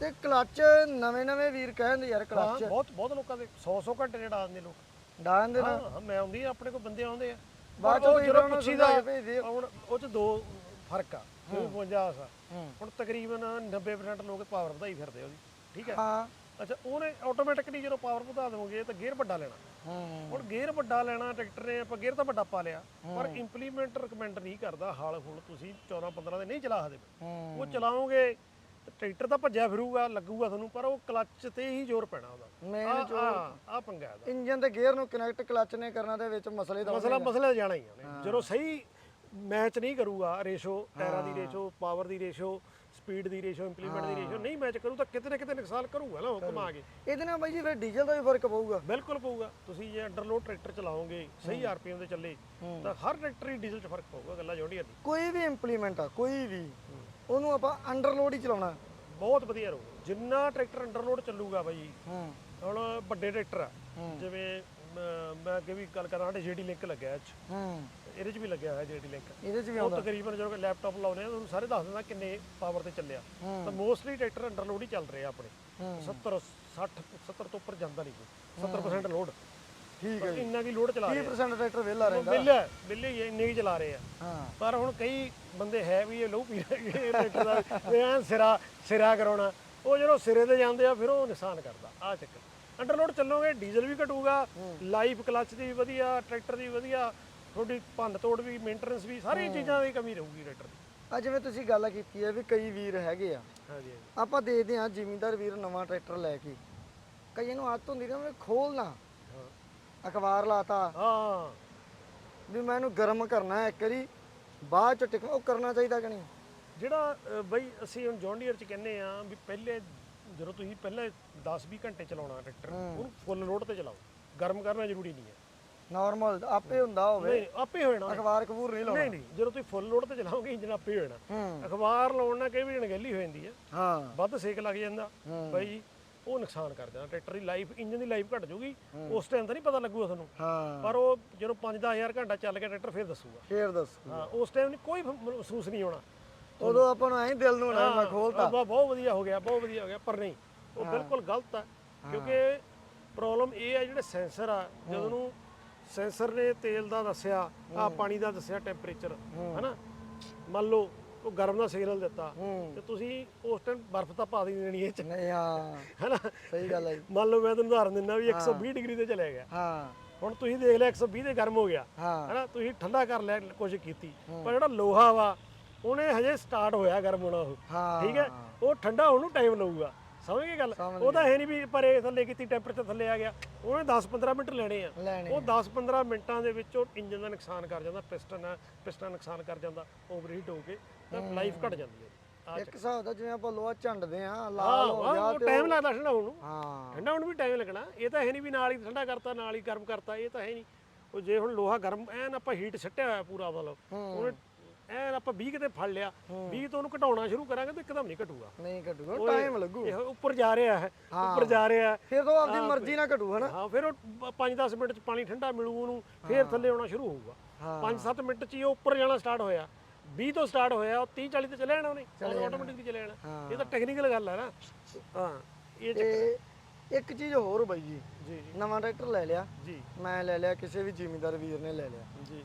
ਤੇ ਕਲਚ ਨਵੇਂ ਨਵੇਂ ਵੀਰ ਕਹਿੰਦੇ ਯਾਰ ਕਲਚ ਬਹੁਤ ਬਹੁਤ ਲੋਕਾਂ ਦੇ 100 100 ਘੰਟੇ ਜਿਹੜਾ ਆਉਂਦੇ ਲੋਕ। ਡਾਂ ਦੇ ਨਾ। ਮੈਂ ਆਉਂਦੀ ਆ ਆਪਣੇ ਕੋਲ ਬੰਦੇ ਆਉਂਦੇ ਆ। ਬਾਅਦ ਚੋਂ ਜਦੋਂ ਪੁੱਛੀਦਾ। ਹੁਣ ਉਹ ਚ ਦੋ ਫ਼ਰਕ ਆ ਉਹ 52 ਆ ਹੁਣ ਤਕਰੀਬਨ 90% ਲੋਕ ਪਾਵਰ ਵਧਾਈ ਫਿਰਦੇ ਉਹਦੀ ਠੀਕ ਹੈ? ਹਾਂ। ਅੱਛਾ ਉਹਨੇ ਆਟੋਮੈਟਿਕਲੀ ਜਦੋਂ ਪਾਵਰ ਵਧਾ ਦੇਵੋਗੇ ਤਾਂ ਗੇਅਰ ਵੱਡਾ ਲੈਣਾ। ਹੂੰ। ਹੁਣ ਗੇਅਰ ਵੱਡਾ ਲੈਣਾ ਟਰੈਕਟਰ ਨੇ ਆਪਾਂ ਗੇਅਰ ਤਾਂ ਵੱਡਾ ਪਾ ਲਿਆ ਪਰ ਇੰਪਲੀਮੈਂਟ ਰეკਮੈਂਡ ਨਹੀਂ ਕਰਦਾ ਹਾਲ ਹੁਣ ਤੁਸੀਂ 14 15 ਦੇ ਨਹੀਂ ਚਲਾ ਸਕਦੇ। ਉਹ ਚਲਾਓਗੇ ਟਰੈਕਟਰ ਤਾਂ ਭੱਜਿਆ ਫਿਰੂਗਾ ਲੱਗੂਗਾ ਤੁਹਾਨੂੰ ਪਰ ਉਹ ਕਲੱਚ ਤੇ ਹੀ ਜ਼ੋਰ ਪੈਣਾ ਉਹਦਾ। ਮੇਨ ਆ ਆ ਪੰਗਾ ਇਹਦਾ। ਇੰਜਨ ਤੇ ਗੇਅਰ ਨੂੰ ਕਨੈਕਟ ਕਲਚ ਨੇ ਕਰਨਾ ਦੇ ਵਿੱਚ ਮਸਲੇ ਦਾ ਮਸਲਾ ਮਸਲਾ ਜਾਣਾ ਹੀ ਆ ਜਦੋਂ ਸਹੀ ਮੈਚ ਨਹੀਂ ਕਰੂਗਾ ਰੇਸ਼ੋ ਟਾਇਰਾਂ ਦੀ ਰੇਸ਼ੋ ਪਾਵਰ ਦੀ ਰੇਸ਼ੋ ਸਪੀਡ ਦੀ ਰੇਸ਼ੋ ਇੰਪਲੀਮੈਂਟ ਦੀ ਰੇਸ਼ੋ ਨਹੀਂ ਮੈਚ ਕਰੂ ਤਾਂ ਕਿਤੇ ਨਾ ਕਿਤੇ ਨੁਕਸਾਨ ਕਰੂਗਾ ਨਾ ਉਹ ਘੁਮਾ ਕੇ। ਇਹਦੇ ਨਾਲ ਬਾਈ ਜੀ ਫਿਰ ਡੀਜ਼ਲ ਦਾ ਵੀ ਫ਼ਰਕ ਪਊਗਾ। ਬਿਲਕੁਲ ਪਊਗਾ। ਤੁਸੀਂ ਜੇ ਅੰਡਰਲੋਡ ਟਰੈਕਟਰ ਚਲਾਓਗੇ ਸਹੀ ਆਰਪੀਐਮ ਤੇ ਚੱਲੇ ਤਾਂ ਹਰ ਟਰੈਕਟਰ ਹੀ ਡੀਜ਼ਲ 'ਚ ਫ਼ਰਕ ਪਊਗਾ ਗੱਲਾਂ ਜੋੜੀਆਂ ਦੀ। ਕੋਈ ਵੀ ਇੰਪਲੀਮੈਂਟ ਆ ਕੋਈ ਵੀ। ਉਹਨੂੰ ਆਪਾਂ ਅੰਡਰਲੋਡ ਹੀ ਚਲਾਉਣਾ। ਬਹੁਤ ਵਧੀਆ ਰਹੂ ਜਿੰਨਾ ਟਰੈਕਟਰ ਅੰਡਰਲੋਡ ਚੱਲੂਗਾ ਬਾਈ ਹੂੰ। ਹੁਣ ਵੱਡੇ ਟਰੈਕਟਰ ਆ। ਜਿਵੇਂ ਮ- ਮੈਂ ਅੱਗੇ ਵੀ ਗੱਲ ਕਰਾਂ ਸਾਡੇ ਜੀਡੀ ਲਿੰਕ ਲੱਗਿਆ ਇਹ 'ਚ। ਹੂੰ। ਇਹਦੇ 'ਚ ਵੀ ਲੱਗਿਆ ਹੋਇਆ ਜੀਡੀ ਲਿੰਕ ਇਹਦੇ ਚ ਵੀ ਉਹ ਆਉਂਦਾ ਤਕਰੀਬਨ ਜਦੋਂ ਲੈਪਟਾਪ ਲਾਉਨੇ ਆ ਤੁਹਾਨੂੰ ਸਾਰੇ ਦੱਸ ਦਿੰਦਾ ਕਿੰਨੇ ਪਾਵਰ ਤੇ ਚੱਲਿਆ। ਹੂੰ। ਤਾਂ ਮੋਸਟਲੀ ਟਰੈਕਟਰ ਅੰਡਰਲੋਡ ਹੀ ਚੱਲ ਰਹੇ ਆ ਆਪਣੇ। ਹੂੰ। 70 60 70 ਤੋਂ ਉੱਪਰ ਜਾਂਦਾ ਨਹੀਂ ਕੋਈ। 70% ਲੋਡ ਠੀਕ ਹੈ ਇੰਨਾ ਕੀ ਲੋਡ ਚਲਾ ਰਹੇ 30% ਟਰੈਕਟਰ ਵਿਹਲਾ ਰਹਿੰਦਾ। ਬਿੱਲੇ ਬਿੱਲੇ ਹੀ ਇੰਨੇ ਹੀ ਚਲਾ ਰਹੇ ਆ। ਹਾਂ। ਪਰ ਹੁਣ ਕਈ ਬੰਦੇ ਹੈ ਵੀ ਇਹ ਲਹੂ ਪੀ ਰਹੇ ਟਰੈਕਟਰ ਦਾ ਐਨ ਸਿਰਾ ਸਿਰਾ ਕਰਾਉਣਾ। ਉਹ ਜਦੋਂ ਸਿਰੇ ਤੇ ਜਾਂਦੇ ਆ ਫਿਰ ਉਹ ਨੁਕਸਾਨ ਕਰਦਾ ਆ ਚੱਕਰ। ਅੰਡਰਲੋਡ ਚੱਲੋਗੇ ਡੀਜ਼ਲ ਵੀ ਘਟੂਗਾ ਲਾਈਫ ਕਲਚ ਦੀ ਵੀ ਵਧੀਆ ਟਰੈਕਟਰ ਦੀ ਵਧੀਆ ਤੁਹਾਡੀ ਭੰਨ ਤੋੜ ਵੀ ਮੇਨਟੇਨੈਂਸ ਵੀ ਸਾਰੀ ਚੀਜ਼ਾਂ ਦੀ ਕਮੀ ਰਹੂਗੀ ਟਰੈਕਟਰ ਦੀ। ਆ ਜਿਵੇਂ ਤੁਸੀਂ ਗੱਲ ਕੀਤੀ ਹੈ ਵੀ ਕਈ ਵੀਰ ਹੈਗੇ ਆ। ਹਾਂਜੀ ਆਪਾਂ ਦੇਖਦੇ ਆ ਜ਼ਿਮੀਂਦਾਰ ਵੀਰ ਨਵਾਂ ਟਰੈਕਟਰ ਲੈ ਕੇ। ਕਈਆਂ ਨੂੰ ਆਦਤ ਹੁੰਦੀ ਨਾ ਮੈਂ ਖੋਲਣਾ ਅਖਬਾਰ ਲਾਤਾ। ਹਾਂ। ਵੀ ਮੈਂ ਇਹਨੂੰ ਗਰਮ ਕਰਨਾ ਹੈ ਇੱਕ ਵਾਰੀ ਬਾਅਦ ਚ ਟਿਕ ਉਹ ਕਰਨਾ ਚਾਹੀਦਾ ਕਿ ਨਹੀਂ? ਜਿਹੜਾ ਅ, ਬਈ ਅਸੀਂ ਹੁਣ ਜੌਂਡੀਅਰ ਚ ਕਹਿੰਦੇ ਆ ਵੀ ਪਹਿਲੇ ਜਦੋਂ ਤੁਸੀਂ ਪਹਿਲੇ 10-20 ਘੰਟੇ ਚਲਾਉਣਾ ਟਰੈਕਟਰ ਉਹਨੂੰ ਫੁੱਲ ਲੋਡ ਤੇ ਚਲਾਓ। ਗਰਮ ਕਰਨਾ ਜ਼ਰੂਰੀ ਨਹੀਂ ਹੈ। ਨਾਰਮਲ ਆਪੇ ਹੁੰਦਾ ਹੋਵੇ। ਨਹੀਂ ਆਪੇ ਹੋ ਜਾਣਾ। ਅਖਬਾਰ ਕਬੂਰ ਨਹੀਂ ਲਾਉਣਾ। ਨਹੀਂ ਨਹੀਂ ਜਦੋਂ ਤੁਸੀਂ ਫੁੱਲ ਲੋਡ ਤੇ ਚਲਾਓਗੇ ਇੰਜਨ ਆਪੇ ਹੋ ਜਾਣਾ। ਹੂੰ। ਅਖਬਾਰ ਲਾਉਣ ਨਾਲ ਕਈ ਵਾਰੀ ਅਣਗਹਿਲੀ ਹੋ ਜਾਂਦੀ ਹੈ। ਹਾਂ। ਵੱਧ ਸੇਕ ਲੱਗ ਜਾਂਦਾ। ਬਾਈ ਉਹ ਨੁਕਸਾਨ ਕਰ ਜਾਂਦਾ ਟਰੈਕਟਰ ਦੀ ਲਾਈਫ ਇੰਜਨ ਦੀ ਲਾਈਫ ਘਟ ਜਾਊਗੀ। ਉਸ ਟਾਈਮ ਤਾਂ ਨਹੀਂ ਪਤਾ ਲੱਗੂਗਾ ਤੁਹਾਨੂੰ। ਹਾਂ। ਪਰ ਉਹ ਜਦੋਂ 5-10000 ਘੰਟਾ ਚੱਲ ਗਿਆ ਟਰੈਕਟਰ ਫਿਰ ਦੱਸੂਗਾ। ਫੇਰ ਦੱਸ ਹਾਂ ਉਸ ਟਾਈਮ ਨਹੀਂ ਕੋਈ ਮਹਿਸੂਸ ਨਹੀਂ ਹੋਣਾ। ਉਦੋਂ ਆਪਾਂ ਨੂੰ ਐਂ ਦਿਲ ਨੂੰ ਹੋਣਾ ਮੈਂ ਖੋਲਤਾ। ਬਹੁਤ ਵਧੀਆ ਹੋ ਗਿਆ ਬਹੁਤ ਵਧੀਆ ਹੋ ਗਿਆ ਪਰ ਨਹੀਂ ਉਹ ਬਿਲਕੁਲ ਗਲਤ ਹੈ। ਕਿਉਂਕਿ ਪ੍ਰੋਬਲਮ ਇਹ ਹੈ ਜਿਹੜੇ ਸੈਂਸਰ ਆ ਜਦੋਂ ਨੂੰ ਸੈਂਸਰ ਨੇ ਤੇਲ ਦਾ ਦੱਸਿਆ ਆ ਪਾਣੀ ਦਾ ਦੱਸਿਆ ਟੈਂਪਰੇਚਰ ਹੈਨਾ? ਮੰਨ ਲਓ ਉਹ ਗਰਮ ਦਾ ਸਿਗਨਲ ਦਿੱਤਾ ਹੂੰ। ਤੇ ਤੁਸੀਂ ਉਸ ਟਾਈਮ ਬਰਫ਼ ਤਾਂ ਪਾ ਦੇਣੀ ਇਹ ਚ। ਨਹੀਂ ਹਾਂ। ਹੈਨਾ ਸਹੀ ਗੱਲ ਹੈ ਜੀ। ਮੰਨ ਲਓ ਮੈਂ ਤੁਹਾਨੂੰ ਉਦਾਹਰਨ ਦਿੰਦਾ ਵੀ 120 ਡਿਗਰੀ ਤੇ ਚਲੇ ਗਿਆ। ਹਾਂ। ਹੁਣ ਤੁਸੀਂ ਦੇਖ ਲਿਆ 120 ਤੇ ਗਰਮ ਹੋ ਗਿਆ। ਹੈਨਾ ਤੁਸੀਂ ਠੰਡਾ ਕਰ ਲਿਆ ਕੋਸ਼ਿਸ਼ ਕੀਤੀ। ਪਰ ਜਿਹੜਾ ਲੋਹਾ ਵਾ ਉਹਨੇ ਹਜੇ ਸਟਾਰਟ ਹੋਇਆ ਗਰਮ ਹੋਣਾ ਉਹ। ਠੀਕ ਹੈ? ਉਹ ਠੰਡਾ ਹੋਣ ਨੂੰ ਟਾਈਮ ਲਊਗਾ। ਸਮਝ ਗਏ ਗੱਲ? ਉਹ ਤਾਂ ਹੈ ਨਹੀਂ ਵੀ ਪਰੇ ਥੱਲੇ ਕੀਤੀ ਟੈਂਪਰੇਚਰ ਥੱਲੇ ਆ ਗਿਆ। ਉਹਨੇ 10-15 ਮਿੰਟ ਲੈਣੇ ਆ। ਉਹ 10-15 ਮਿੰਟਾਂ ਦੇ ਵਿੱਚ ਉਹ ਇੰਜਨ ਦਾ ਨੁਕਸਾਨ ਕਰ ਜਾਂਦਾ ਪਿਸਟਨ ਪਿਸਟਨ ਨੁਕਸਾਨ ਕਰ ਜਾਂਦਾ ਓਵਰਹੀਟ ਹੋ ਕੇ ਤਾਂ ਲਾਈਫ ਘਟ ਜਾਂਦੀ ਹੈ ਇੱਕ ਹਿਸਾਬ ਦਾ ਜਿਵੇਂ ਆਪਾਂ ਲੋਹਾ ਝੰਡਦੇ ਆ ਲਾਲ ਹੋ ਗਿਆ ਤੇ ਟਾਈਮ ਲੱਗਦਾ ਠੰਡਾ ਹੋਣ ਨੂੰ। ਹਾਂ। ਠੰਡਾ ਹੋਣ ਨੂੰ ਵੀ ਟਾਈਮ ਲੱਗਣਾ। ਇਹ ਤਾਂ ਹੈ ਨਹੀਂ ਵੀ ਨਾਲ ਹੀ ਠੰਡਾ ਕਰਤਾ ਨਾਲ ਹੀ ਗਰਮ ਕਰਤਾ ਇਹ ਤਾਂ ਹੈ ਨਹੀਂ। ਉਹ ਜੇ ਹੁਣ ਲੋਹਾ ਗਰਮ ਐਨ ਆਪਾਂ ਹੀਟ ਛੱਟਿਆ ਹੋਇਆ ਪੂਰਾ ਮਤਲਬ ਉਹਨੇ ਐਨ ਆਪਾਂ 20 ਕਿਤੇ ਫੜ ਲਿਆ 20 ਤੋਂ ਉਹਨੂੰ ਘਟਾਉਣਾ ਸ਼ੁਰੂ ਕਰਾਂਗੇ ਤਾਂ ਇੱਕਦਮ ਨਹੀਂ ਘਟੂਗਾ। ਨਹੀਂ ਘਟੂਗਾ ਟਾਈਮ ਲੱਗੂ। ਇਹ ਉੱਪਰ ਜਾ ਰਿਹਾ ਹੈ ਉੱਪਰ ਜਾ ਰਿਹਾ ਹੈ। ਫਿਰ ਤੋਂ ਆਪਦੀ ਮਰਜ਼ੀ ਨਾਲ ਘਟੂ ਹਨਾ? ਹਾਂ ਫਿਰ ਉਹ 5-10 ਮਿੰਟ ਚ ਪਾਣੀ ਠੰਡਾ ਮਿਲੂ ਉਹਨੂੰ ਫਿਰ ਥੱਲੇ ਆਉਣਾ ਸ਼ੁਰੂ ਹੋਊਗਾ। ਹਾਂ। 5-7 ਮਿੰਟ ਚ ਹੀ ਉਹ ਉੱਪਰ ਜਾਣਾ ਸਟਾਰਟ ਹੋਇਆ। 20 ਤੋਂ ਸਟਾਰਟ ਹੋਇਆ ਉਹ 30-40 ਤੇ ਚਲੇ ਜਾਣਾ ਉਹਨੇ ਆਟੋਮੈਟਿਕਲੀ ਚਲੇ ਜਾਣਾ। ਇਹ ਤਾਂ ਟੈਕਨੀਕਲ ਗੱਲ ਹੈ ਨਾ। ਹਾਂ ਇਹ ਇੱਕ ਚੀਜ਼ ਹੋਰ ਬਾਈ ਜੀ ਜੀ। ਨਵਾਂ ਟਰੈਕਟਰ ਲੈ ਲਿਆ। ਜੀ। ਮੈਂ ਲੈ ਲਿਆ ਕਿਸੇ ਵੀ ਜ਼ਿਮੀਂਦਾਰ ਵੀਰ ਨੇ ਲੈ ਲਿਆ। ਜੀ।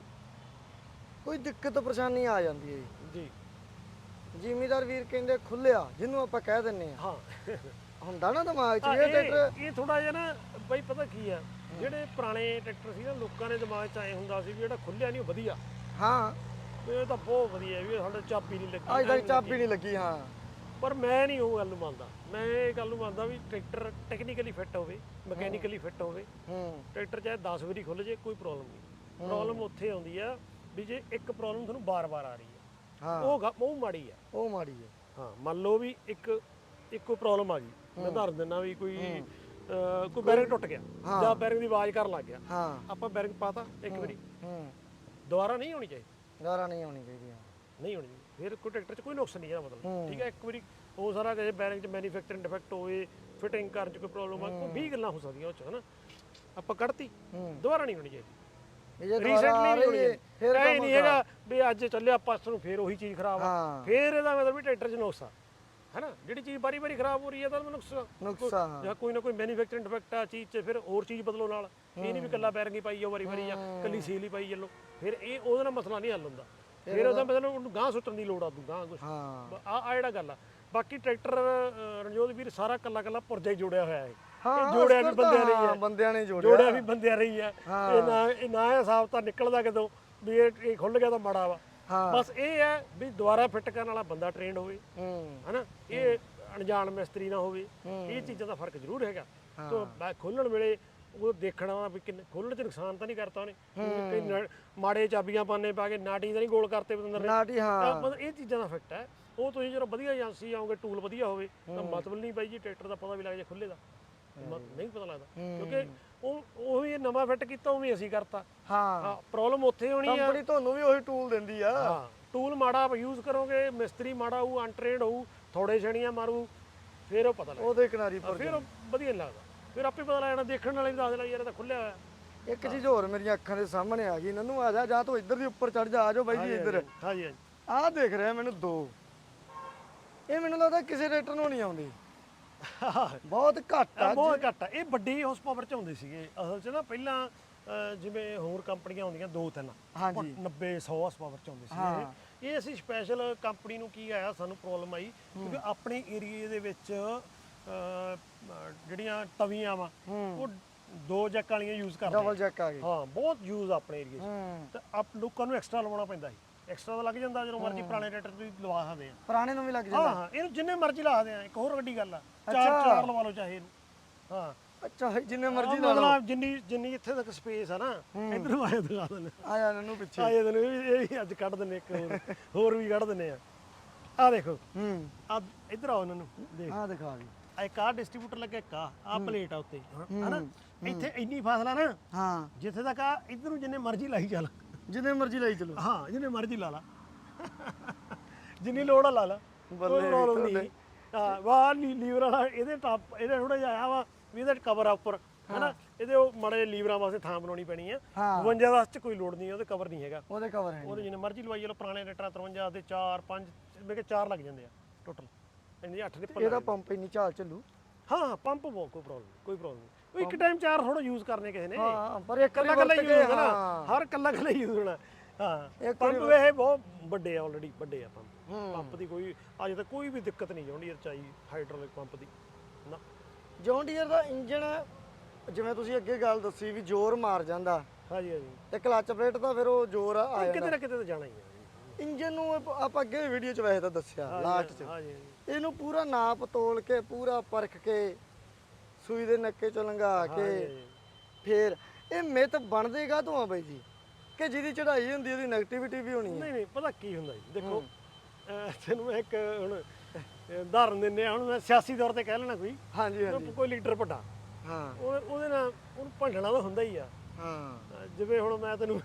ਕੋਈ ਦਿੱਕਤ ਪਰੇਸ਼ਾਨੀ ਆ ਜਾਂਦੀ ਹੈ ਜੀ। ਜੀ। ਜ਼ਿਮੀਦਾਰ ਵੀਰ ਕਹਿੰਦੇ ਖੁੱਲਿਆ ਜਿਹਨੂੰ ਆਪਾਂ ਕਹਿ ਦਿੰਨੇ ਆ ਹਾਂ। ਹੁੰਦਾ ਨਾ ਦਿਮਾਗ 'ਚ ਇਹ ਟਰੈਕਟਰ? ਇਹ ਥੋੜਾ ਜਿਹਾ ਨਾ ਬਈ ਪਤਾ ਕੀ ਆ ਜਿਹੜੇ ਪੁਰਾਣੇ ਟਰੈਕਟਰ ਸੀ ਨਾ ਲੋਕਾਂ ਦੇ ਦਿਮਾਗ 'ਚ ਐ ਹੁੰਦਾ ਸੀ ਵੀ ਜਿਹੜਾ ਖੁੱਲਿਆ ਨਹੀਂ ਉਹ ਵਧੀਆ। ਹਾਂ। ਇਹ ਤਾਂ ਬਹੁਤ ਵਧੀਆ ਵੀ ਸਾਡੇ ਚਾਬੀ ਨਹੀਂ ਲੱਗੀ ਅੱਜ ਤੱਕ ਨੀ ਚਾਬੀ ਨਹੀਂ ਲੱਗੀ ਹਾਂ। ਪਰ ਮੈਂ ਨਹੀਂ ਉਹ ਗੱਲ ਨੂੰ ਮੰਨਦਾ। ਮੈਂ ਇਹ ਗੱਲ ਨੂੰ ਮੰਨਦਾ ਵੀ ਟਰੈਕਟਰ ਟੈਕਨੀਕਲੀ ਫਿੱਟ ਹੋਵੇ ਮਕੈਨੀਕਲੀ ਫਿੱਟ ਹੋਵੇ। ਹੂੰ। ਟਰੈਕਟਰ ਚਾਹੇ 10 ਵਾਰੀ ਖੁੱਲ ਜੇ ਕੋਈ ਪ੍ਰੋਬਲਮ ਨਹੀਂ। ਪ੍ਰੋਬਲਮ ਉੱਥੇ ਆਉਂਦੀ ਆ ਵੀ ਜੇ ਇੱਕ ਪ੍ਰੋਬਲਮ ਤੁਹਾਨੂੰ ਬਾਰ-ਬਾਰ ਆ ਰਹੀ ਆ ਹਾਂ। ਉਹ ਗ- ਉਹ ਮਾੜੀ ਆ ਉਹ ਮਾੜੀ ਹੈ। ਹਾਂ ਮੰਨ ਲਓ ਵੀ ਇੱਕ ਇੱਕੋ ਪ੍ਰੋਬਲਮ ਆ ਗਈ। ਮੈਂ ਉਦਾਹਰਨ ਦਿੰਦਾ ਵੀ ਕੋਈ ਅਹ, ਕੋਈ ਬੈਰਿੰਗ ਟੁੱਟ ਗਿਆ। ਜਾਂ ਬੈਰਿੰਗ ਦੀ ਆਵਾਜ਼ ਕਰਨ ਲੱਗ ਗਿਆ। ਹਾਂ। ਆਪਾਂ ਬੈਰਿੰਗ ਪਾਤਾ ਇੱਕ ਵਾਰੀ। ਹੂੰ। ਦੁਬਾਰਾ ਨਹੀਂ ਹੋਣੀ ਚਾਹੀਦੀ। ਗਾਰਾ ਨਹੀਂ ਆਉਣੀ ਚਾਹੀਦੀ ਹਾਂ। ਨਹੀਂ ਹੋਣੀ ਚਾਹੀਦੀ। ਫਿਰ ਕੋਈ ਟਰੈਕਟਰ 'ਚ ਕੋਈ ਨੁਕਸ ਨਹੀਂ ਹੈ ਮਤਲਬ। ਠੀਕ ਹੈ ਇੱਕ ਵਾਰੀ ਹੋ ਸਾਰਾ ਕਿਸੇ ਬੈਰਿੰਗ 'ਚ ਮੈਨੂਫੈਕਚਰਿੰਗ ਡਿਫੈਕਟ ਹੋਵੇ ਫਿਟਿੰਗ ਕਰਨ 'ਚ ਕੋਈ ਪ੍ਰੋਬਲਮ ਆ ਕੋਈ 20 ਗੱਲਾਂ ਹੋ ਸਕਦੀਆਂ ਉਹ 'ਚ ਹਨਾ। ਆਪਾਂ ਕੱਢਤੀ। ਹੂੰ। ਦੁਬਾਰਾ ਨਹੀਂ ਹੋਣੀ ਚਾਹੀਦੀ। ਇਹ ਜੇ ਦੁਬਾਰਾ ਆ ਰੀਸੈਂਟਲੀ ਨਹੀਂ ਰਹੀ ਹੈ ਹੋਣੀ ਫਿਰ ਇਹ ਕੰਮ ਨਹੀਂ ਹੈਗਾ ਵੀ ਅੱਜ ਚੱਲਿਆ ਪਾਸ ਨੂੰ ਫੇਰ ਉਹੀ ਚੀਜ਼ ਖਰਾਬ ਆ। ਹਾਂ। ਫੇਰ ਇਹਦਾ ਮਤਲਬ ਵੀ ਟਰੈਕਟਰ 'ਚ ਨੁਕਸ ਆ। ਹੈਨਾ? ਜਿਹੜੀ ਚੀਜ਼ ਬਾਰੀ ਬਾਰੀ ਖਰਾਬ ਹੋ ਰਹੀ ਹੈ ਤਾਂ ਉਹਨੂੰ ਨੁਕਸ ਆ। ਨੁਕਸਾ ਹਾਂ ਜਾਂ ਕੋਈ ਨਾ ਕੋਈ ਮੈਨੂਫੈਕਚਰਿੰਗ ਡਿਫੈਕਟ ਆ ਚੀਜ਼ 'ਚ ਫਿਰ ਹੋਰ ਚੀਜ਼ ਬਦਲੋ ਨਾਲ। ਇਹ ਨਹੀਂ ਵੀ ਕੱਲਾ ਬੈਰਿੰਗ ਹੀ ਪਾਈ ਜਾਓ ਵਾਰੀ ਵਾਰੀ ਜਾਂ ਕੱਲੀ ਸੀਲ ਹੀ ਪਾਈ ਚੱਲੋ। ਫਿਰ ਇਹ ਉਹਦੇ ਨਾਲ ਮਸਲਾ ਨਹੀਂ ਹੱਲ ਹੁੰਦਾ। ਫਿਰ ਉਹਦਾ ਮਤਲਬ ਉਹਨੂੰ ਗਾਂ ਸੁੱਟਣ ਦੀ ਲੋੜ ਆ ਦੂ ਗਾਂ ਕੁਛ। ਹਾਂ। ਆ ਆ ਜਿਹੜਾ ਗੱਲ ਆ। ਬਾਕੀ ਟਰੈਕਟਰ ਰਣਜੋਤ ਵੀਰ ਸਾਰਾ ਕੱਲਾ ਕੱਲਾ ਪੁਰਜਾ ਹੀ ਜੋੜਿਆ ਹੋਇਆ ਹਾਂ ਇਹ ਜੋੜਿਆ ਵੀ ਬੰਦਿਆਂ ਨੇ ਹੀ ਹਾਂ, ਬੰਦਿਆਂ ਨੇ ਜੋੜਿਆ। ਜੋੜਿਆ ਵੀ ਬੰਦਿਆਂ ਰਹੀ ਆ ਹਾਂ। ਇਹ ਨਾ ਇਹ ਨਾ ਹਿਸਾਬ ਤਾਂ ਨਿਕਲਦਾ ਕਿਦੋਂ ਵੀ ਇਹ ਇਹ ਖੁੱਲ ਗਿਆ ਤਾਂ ਮਾੜਾ ਵਾ। ਹਾਂ। ਬਸ ਇਹ ਹੈ ਵੀ ਦੁਬਾਰਾ ਫਿੱਟ ਕਰਨ ਵਾਲਾ ਬੰਦਾ ਟ੍ਰੇਨਡ ਹੋਵੇ। ਹੂੰ। ਹਨਾ? ਇਹ ਅਣਜਾਣ ਮਿਸਤਰੀ ਨਾ ਹੋਵੇ। ਇਹ ਚੀਜ਼ਾਂ ਦਾ ਫ਼ਰਕ ਜ਼ਰੂਰ ਹੈਗਾ। ਤੋਂ ਬੈ ਖੋਲਣ ਵੇਲੇ ਉਹ ਦੇਖਣਾ ਵੀ ਕਿੰਨੇ ਖੋਲਣ ਚ ਨੁਕਸਾਨ ਤਾਂ ਨਹੀਂ ਕਰਤਾ ਉਹਨੇ। ਕਈ ਮਾੜੇ ਚਾਬੀਆਂ ਪਾਣੇ ਪਾ ਕੇ ਨਾਟੀ ਤਾਂ ਨਹੀਂ ਗੋਲ ਕਰਤੇ ਬਤੰਦਰ ਨੇ। ਨਾਟੀ ਹਾਂ। ਤਾਂ ਮਤਲਬ ਇਹ ਚੀਜ਼ਾਂ ਦਾ ਫੈਕਟ ਹੈ। ਉਹ ਤੁਸੀਂ ਜਦੋਂ ਵਧੀਆ ਏਜੰਸੀ ਆਓਗੇ ਟੂਲ ਵਧੀਆ ਹੋਵੇ ਤਾਂ ਮਤਲਬ ਨਹੀਂ ਬਾਈ ਜੀ ਟਰੈਕਟਰ ਦਾ ਪਤਾ ਵੀ ਲੱਗ ਜਾ ਖੁੱਲੇ ਦਾ। ਨਹੀਂ ਪਤਾ ਲੱਗਦਾ। ਕਿਉਂਕਿ ਉਹ ਉਹ ਵੀ ਨਵਾਂ ਫਿੱਟ ਕੀਤਾ ਉਹ ਵੀ ਅਸੀਂ ਕਰਤਾ। ਹਾਂ। ਪ੍ਰੋਬਲਮ ਉੱਥੇ ਹੋਣੀ ਆ। ਕੰਪਨੀ ਤੁਹਾਨੂੰ ਵੀ ਉਹੀ ਟੂਲ ਦਿੰਦੀ ਆ। ਹਾਂ ਟੂਲ ਮਾੜਾ ਯੂਜ਼ ਕਰੋਗੇ ਮਿਸਤਰੀ ਮਾੜਾ ਹੋਊ ਅਨਟ੍ਰੇਨਡ ਹੋਊ ਥੋੜੇ ਛਣੀਆਂ ਮਾਰੂ ਫਿਰ ਉਹ ਪਤਾ ਲੱਗ ਉਹਦੇ ਕਿਨਾਰੀ ਪਰ ਫਿਰ ਉਹ ਵਧੀਆ ਨਹੀਂ ਲੱਗਦਾ। ਫਿਰ ਆਪੇ ਪਤਾ ਲੱਗ ਜਾਣਾ ਦੇਖਣ ਵਾਲੇ ਵੀ ਦੱਸ ਦੇਣਾ ਯਾਰ ਇਹ ਤਾਂ ਖੁੱਲਿਆ ਹੋਇਆ। ਇੱਕ ਚੀਜ਼ ਹੋਰ ਮੇਰੀਆਂ ਅੱਖਾਂ ਦੇ ਸਾਹਮਣੇ ਆ ਗਈ ਨਨੂ ਆ ਜਾ ਜਾਂ ਤੂੰ ਇੱਧਰ ਦੀ ਉੱਪਰ ਚੜ ਜਾ ਆ ਜਾਓ ਬਾਈ ਜੀ ਇੱਧਰ। ਹਾਂਜੀ ਹਾਂਜੀ। ਆਹ ਦੇਖ ਰਿਹਾ ਮੈਨੂੰ ਦੋ। ਇਹ ਮੈਨੂੰ ਲੱਗਦਾ ਕਿਸੇ ਰੇਟਰ ਨੂੰ ਨਹੀਂ ਆਉਂਦੀ। ਬਹੁਤ ਘੱਟ ਆ ਬਹੁਤ ਘੱਟ ਆ। ਇਹ ਵੱਡੀ ਹਾਰਸ ਪਾਵਰ ਚ ਆਉਂਦੇ ਸੀਗੇ। ਅਸਲ ਚ ਨਾ ਪਹਿਲਾਂ ਅਹ, ਜਿਵੇਂ ਹੋਰ ਕੰਪਨੀਆਂ ਆਉਂਦੀਆਂ ਦੋ ਤਿੰਨ ਹਾਂਜੀ। 90 100 ਹਾਰਸ ਪਾਵਰ ਚ ਆਉਂਦੇ ਸੀ ਇਹ। ਇਹ ਅਸੀਂ ਸਪੈਸ਼ਲ ਕੰਪਨੀ ਨੂੰ ਕੀ ਆਇਆ ਸਾਨੂੰ ਪ੍ਰੋਬਲਮ ਆਈ ਕਿਉਂਕਿ ਆਪਣੇ ਏਰੀਏ ਦੇ ਵਿੱਚ ਅਹ, ਜਿਹੜੀਆਂ ਤਵੀਆਂ ਵਾ ਉਹ ਦੋ ਜੈਕ ਵਾਲੀਆਂ ਯੂਜ਼ ਕਰਦੇ ਡਬਲ ਜੈਕ ਆ ਗਈ। ਹਾਂ ਬਹੁਤ ਯੂਜ਼ ਆਪਣੇ ਏਰੀਏ 'ਚ। ਹੂੰ। ਤੇ ਆਪ ਲੋਕਾਂ ਨੂੰ ਐਕਸਟਰਾ ਲਵਾਉਣਾ ਪੈਂਦਾ ਸੀ। ਐਕਸਟਰਾ ਤਾਂ ਲੱਗ ਜਾਂਦਾ ਜਦੋਂ ਮਰਜ਼ੀ ਪੁਰਾਣੇ ਟਰੈਕਟਰ ਤੁਸੀਂ ਲਵਾ ਸਕਦੇ ਆ। ਪੁਰਾਣੇ ਨੂੰ ਵੀ ਲੱਗ ਹਾਂ ਜਾਂਦਾ। ਹਾਂ ਇਹਨੂੰ ਜਿੰਨੇ ਮਰਜ਼ੀ ਲਾ ਸਕਦੇ ਆ ਇੱਕ ਹੋਰ ਵੱਡੀ ਗੱਲ ਆ ਚਾਰ ਅੱਛਾ। ਚਾਰ ਲਵਾ ਲਓ ਚਾਹੇ ਇਹਨੂੰ। ਹਾਂ। ਅੱਛਾ ਜਿੰਨੇ ਮਰਜ਼ੀ ਮਰਜ਼ੀ ਮਤਲਬ ਜਿੰਨੀ ਜਿੰਨੀ ਇੱਥੇ ਤੱਕ ਸਪੇਸ ਆ ਨਾ ਇਧਰੋਂ ਆਏ ਦਿਖਾ ਦਿੰਦੇ। ਆ ਜਾ ਨਨੂ ਪਿੱਛੇ। ਆਏ ਦਿਨ ਇਹ ਵੀ- ਇਹ ਵੀ ਅੱਜ ਕੱਢ ਦਿੰਨੇ ਇੱਕ ਹੋਰ ਹੋਰ ਵੀ ਕੱਢ ਦਿੰਨੇ ਆ। ਆ ਦੇਖੋ। ਹੂੰ। ਆ ਇੱਧਰ ਆਓ ਇਹਨਾਂ ਨੂੰ ਦੇਖ। ਆ ਦਿਖਾ ਵੀ ਆ ਇੱਕ ਆ ਡਿਸਟ੍ਰੀਬਿਊਟਰ ਲੱਗਾ ਇੱਕ ਆ ਆ ਪਲੇਟ ਆ ਉੱਤੇ ਹਨਾ? ਇੱਥੇ ਇੰਨੀ ਫਾਸਲਾ ਨਾ ਹਾਂ। ਜਿੱਥੇ ਤੱਕ ਆ ਇੱਧਰ ਨੂੰ ਜਿੰਨੇ ਮਰਜ਼ੀ ਲਾਈ ਚੱਲ। ਜਿੰਨੇ ਮਰਜ਼ੀ ਲਈ ਚਲੋ। ਹਾਂ ਜਿੰਨੇ ਮਰਜ਼ੀ ਲਾ ਲਾ। ਜਿੰਨੀ ਲੋੜ ਆ ਲਾ ਲਾ। ਕੋਈ ਬੱਲੇ ਪ੍ਰੋਬਲਮ ਨਹੀਂ। ਹਾਂ ਵਾਹ ਲੀਵਰ ਵਾਲਾ ਇਹਦੇ ਟਾਪ ਇਹਦੇ ਥੋੜਾ ਜਿਹਾ ਆਇਆ ਵਾ ਵੀ ਇਹਦਾ ਕਵਰ ਉੱਪਰ ਹੈਨਾ ਇਹਦੇ ਉਹ ਮੜੇ ਲੀਵਰਾਂ ਵਾਸਤੇ ਥਾਂ ਬਣਾਉਣੀ ਪੈਣੀ ਆ। ਹਾਂ। 52 ਦਾ ਚ ਕੋਈ ਲੋੜ ਨਹੀਂ ਉਹਦੇ ਕਵਰ ਨਹੀਂ ਹੈਗਾ। ਉਹਦੇ ਕਵਰ ਹੈ ਉਹਦੇ ਜਿੰਨੇ ਮਰਜ਼ੀ ਲਵਾਈ ਚਲੋ ਪੁਰਾਣੇ ਰੇਟਰਾਂ 53 ਦੇ 4 5 ਮੇਰੇ 4 ਲੱਗ ਜਾਂਦੇ ਆ ਟੋਟਲ ਇੰਨੇ 8 ਦੇ ਇਹਦਾ ਪੰਪ ਇੰਨੀ ਚਾਲ ਚੱਲੂ? ਹਾਂ ਪੰਪ ਬਹੁਤ ਕੋਈ ਪ੍ਰੋਬਲਮ ਕੋਈ ਪ੍ਰੋਬਲਮ ਉਹ ਇੱਕ ਟਾਈਮ ਚਾਰ ਥੋੜਾ ਯੂਜ਼ ਕਰਨੇ ਕਿਸੇ ਨੇ। ਹਾਂ ਪਰ ਇੱਕ ਕੱਲਾ ਕੱਲਾ ਯੂਜ਼ ਕੇ ਹੋਣਾ ਹਾਂ। ਹਰ ਕੱਲਾ ਕੱਲਾ ਯੂਜ਼ ਹੋਣਾ। ਹਾਂ ਪੰਪ ਇਹ ਬਹੁਤ ਵੱਡੇ ਆ ਆਲਰੇਡੀ ਵੱਡੇ ਆ ਪੰਪ। ਪੰਪ ਦੀ ਕੋਈ ਅਜੇ ਤੱਕ ਕੋਈ ਵੀ ਦਿੱਕਤ ਨਹੀਂ ਆਉਂਦੀ ਰਚਾਈ ਹਾਈਡ੍ਰੋਲਿਕ ਪੰਪ ਦੀ ਨਾ। ਜੌਨ ਡੀਅਰ ਦਾ ਇੰਜਨ ਜਿਵੇਂ ਤੁਸੀਂ ਅੱਗੇ ਗੱਲ ਦੱਸੀ ਵੀ ਜ਼ੋਰ ਮਾਰ ਜਾਂਦਾ। ਹਾਂਜੀ ਹਾਂਜੀ। ਤੇ ਕਲਚ ਪਲੇਟ ਦਾ ਫਿਰ ਉਹ ਜ਼ੋਰ ਆ ਜਾਂਦਾ ਕਿਤੇ ਨਾ ਕਿਤੇ ਤਾਂ ਜਾਣਾ ਹੀ ਹੈ ਇੰਜਨ ਨੂੰ ਆਪ- ਅੱਗੇ ਵੀਡੀਓ 'ਚ ਵੈਸੇ ਤਾਂ ਦੱਸਿਆ ਲਾਸਟ 'ਚ। ਇਹਨੂੰ ਪੂਰਾ ਨਾਪ ਤੋਲ ਕੇ ਪੂਰਾ ਪਰਖ ਕੇ ਸੂਈ ਦੇ ਨੱਕੇ 'ਚੋਂ ਲੰਘਾ ਕੇ। ਫੇਰ ਇਹ ਮਿੱਤ ਬਣਦੇਗਾ ਤੋਂ ਆ ਬਾਈ ਜੀ? ਕਿ ਜਿਹਦੀ ਚੜਾਈ ਹੁੰਦੀ ਉਹਦੀ 네ਗੇਟਿਵਿਟੀ ਵੀ ਹੋਣੀ ਹੈ ਨਹੀਂ ਨਹੀਂ ਪਤਾ ਕੀ ਹੁੰਦਾ ਜੀ? ਦੇਖੋ ਤੈਨੂੰ ਇੱਕ ਹੁਣ ਉਦਾਹਰਨ ਦਿੰਨੇ ਆ ਹੁਣ ਮੈਂ ਸਿਆਸੀ ਤੌਰ ਤੇ ਕਹਿ ਲੈਣਾ ਕੋਈ। ਹਾਂਜੀ ਹਾਂਜੀ। ਕੋਈ ਲੀਡਰ ਵੱਡਾ। ਹਾਂ। ਉਹ- ਉਹਦੇ ਨਾਲ ਉਹਨੂੰ ਭੰਡਣਾ ਤਾਂ ਹੁੰਦਾ ਹੀ ਆ। ਹਾਂ। ਜਿਵੇਂ ਹੁਣ ਮੈਂ ਤੈਨੂੰ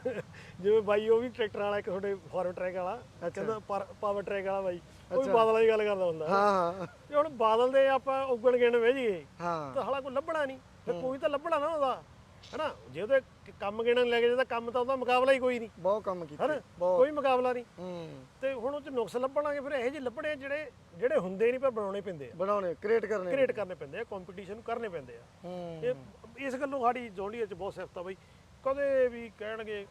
ਜਿਵੇਂ ਬਾਈ ਉਹ ਵੀ ਟਰੈਕਟਰ ਵਾਲਾ ਇੱਕ ਤੁਹਾਡੇ ਫਾਰਮ ਟਰੈਕ ਵਾਲਾ ਕਹਿੰਦਾ ਪਾਵਰ ਟਰੈਕ ਵਾਲਾ ਬਾਈ। ਵੀ ਬਾਦਲਾਂ ਦੀ ਗੱਲ ਕਰਦਾ ਹੁੰਦਾ। ਹਾਂ ਹਾਂ। ਜੇ ਹੁਣ ਬਾਦਲ ਦੇ ਆਪਾਂ ਉਗਣ ਗਿਣ ਵੇ ਜੀਏ ਹਾਂ। ਤਾਂ ਹਾਲਾ ਕੋਈ ਲੱਭਣਾ ਨਹੀਂ। ਫਿਰ ਕੋਈ ਤਾਂ ਲੱਭਣਾ ਨਾ ਉਹਦਾ। ਹਨਾ? ਜੇ ਉਹਦੇ ਕੰਮ ਗਿਣਨ ਲੈ ਕੇ ਜੇ ਤਾਂ ਕੰਮ ਤਾਂ ਉਹਦਾ ਮੁਕਾਬਲਾ ਹੀ ਕੋਈ ਨਹੀਂ। ਬਹੁਤ ਕੰਮ ਕੀਤਾ। ਹਨਾ? ਬਹੁਤ। ਕੋਈ ਮੁਕਾਬਲਾ ਨਹੀਂ। ਹੂੰ। ਤੇ ਹੁਣ ਉਹ ਚ ਨੁਕਸ ਲੱਭਣਾਗੇ ਫਿਰ ਇਹੋ ਜਿਹੇ ਲੱਭਣੇ ਜਿਹੜੇ ਜਿਹੜੇ ਹੁੰਦੇ ਨਹੀਂ ਪਰ ਬਣਾਉਣੇ ਪੈਂਦੇ ਆ। ਬਣਾਉਣੇ ਕ੍ਰੀਏਟ ਕਰਨੇ ਕ੍ਰੀਏਟ ਕਰਨੇ ਪੈਂਦੇ ਆ ਕੰਪੀਟੀਸ਼ਨ ਕਰਨੇ ਪੈਂਦੇ ਆ। ਹੂੰ। ਇਹ ਇਸ ਗੱਲੋਂ ਸਾਡੀ ਜੌਂਡੀਅਰ ਚ ਬਹੁਤ ਸਿਫਤ ਆ ਬਈ। ਕਦੇ ਵੀ ਕਹਿਣਗੇ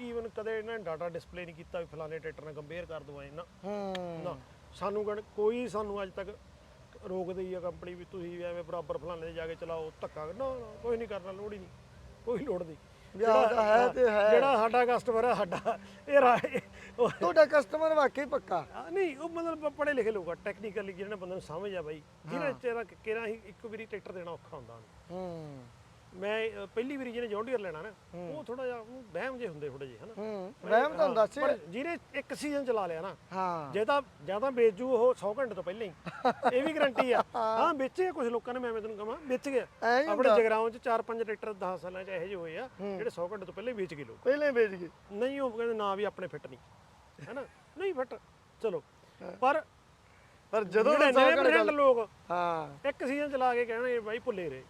ਈਵਨ ਕਦੇ ਇਹਨਾਂ ਨੇ ਡਾਟਾ ਡਿਸਪਲੇ ਨਹੀਂ ਕੀਤਾ ਵੀ ਫਲਾਣੇ ਟਰੈਕਟਰ ਨਾਲ ਕੰਪੇਅਰ ਕਰ ਦਵਾਏ ਨਾ ਹੂੰ। ਨਾ। ਸਾਨੂੰ ਕਹਿਣ- ਕੋਈ ਸਾਨੂੰ ਅੱਜ ਤੱਕ ਰੋਕਦੀ ਆ ਕੰਪਨੀ ਵੀ ਤੁਸੀਂ ਐਵੇਂ ਬਰਾਬਰ ਫਲਾਣੇ ਜਾ ਕੇ ਚਲਾਓ ਧੱਕਾ ਨਾ ਨਾ ਕੋਈ ਨਹੀਂ ਕਰਨਾ ਲੋੜ ਹੀ ਨਹੀਂ ਕੋਈ ਲੋੜ ਨਹੀਂ ਵੀ ਆਪਦਾ ਹੈ ਤੇ ਹੈ। ਜਿਹੜਾ ਸਾਡਾ ਕਸਟਮਰ ਹੈ ਸਾਡਾ ਇਹ ਰਾਏ ਉਹ- ਤੁਹਾਡਾ ਕਸਟਮਰ ਵਾਕਈ ਪੱਕਾ ਆ, ਨਹੀਂ ਉਹ ਮਤਲਬ ਪੜ੍ਹੇ ਲਿਖੇ ਲੋਕ ਆ ਟੈਕਨੀਕਲੀ ਜਿਹਨਾਂ ਬੰਦੇ ਨੂੰ ਸਮਝ ਆ ਬਾਈ ਜਿਹਨਾਂ ਚਿਹਰਾ ਕਿਹੜਾ ਹੀ ਇੱਕ ਵਾਰੀ ਟਰੈਕਟਰ ਦੇਣਾ ਔਖਾ ਹੁੰਦਾ ਉਹਨੂੰ। ਹੂੰ ਮੈਂ ਅ, ਪਹਿਲੀ ਵਾਰੀ ਜਿਹਨੇ ਜੌਂਡੀਅਰ ਲੈਣਾ ਨਾ ਉਹ ਥੋੜਾ ਜਿਹਾ ਉਹਨੂੰ ਵਹਿਮ ਜੇ ਹੁੰਦੇ ਥੋੜੇ ਜਿਹੇ ਹਨਾ। ਹੂੰ ਰਹਿਮ ਤੁਹਾਨੂੰ ਦੱਸ ਪਰ ਜਿਹਨੇ ਇੱਕ ਸੀਜ਼ਨ ਚਲਾ ਲਿਆ ਨਾ ਹਾਂ। ਜੇ ਤਾਂ ਜਾਂ ਤਾਂ ਵੇਚੂ ਉਹ 100 ਘੰਟੇ ਤੋਂ ਪਹਿਲਾਂ ਹੀ। ਇਹ ਵੀ ਗਰੰਟੀ ਆ। ਹਾਂ। ਵੇਚੇ ਕੁਝ ਲੋਕਾਂ ਨੇ ਮੈਂ ਮੈਂ ਤੈਨੂੰ ਕਹਾਂ ਵੇਚ ਗਿਆ। ਐਂ ਹੀ ਆਪਣੇ ਜਗਰਾਉਂ ਚ 4-5 ਟਰੈਕਟਰ 10 ਸਾਲਾਂ ਚ ਇਹੋ ਜਿਹੇ ਹੋਏ ਆ ਜਿਹੜੇ 100 ਘੰਟੇ ਤੋਂ ਪਹਿਲਾਂ ਹੀ ਵੇਚ ਗਏ ਲੋਕ। ਪਹਿਲੇ ਵੇਚ ਗਏ। ਨਹੀਂ ਉਹ ਕਹਿੰਦੇ ਨਾ ਵੀ ਆਪਣੇ ਫਿੱਟ ਨਹੀਂ ਹੈਨਾ? ਨਹੀਂ ਫਿੱਟ ਚਲੋ। ਪਰ ਪਰ ਜਦੋਂ ਸੌ ਘੰਟੇ ਬ੍ਰਾਂਡ ਲੋਕ ਹਾਂ। ਇੱਕ ਸੀਜ਼ਨ ਚਲਾ ਕੇ ਕਹਿਣਗੇ ਬਾਈ ਭੁੱਲੇ ਰਹੇ।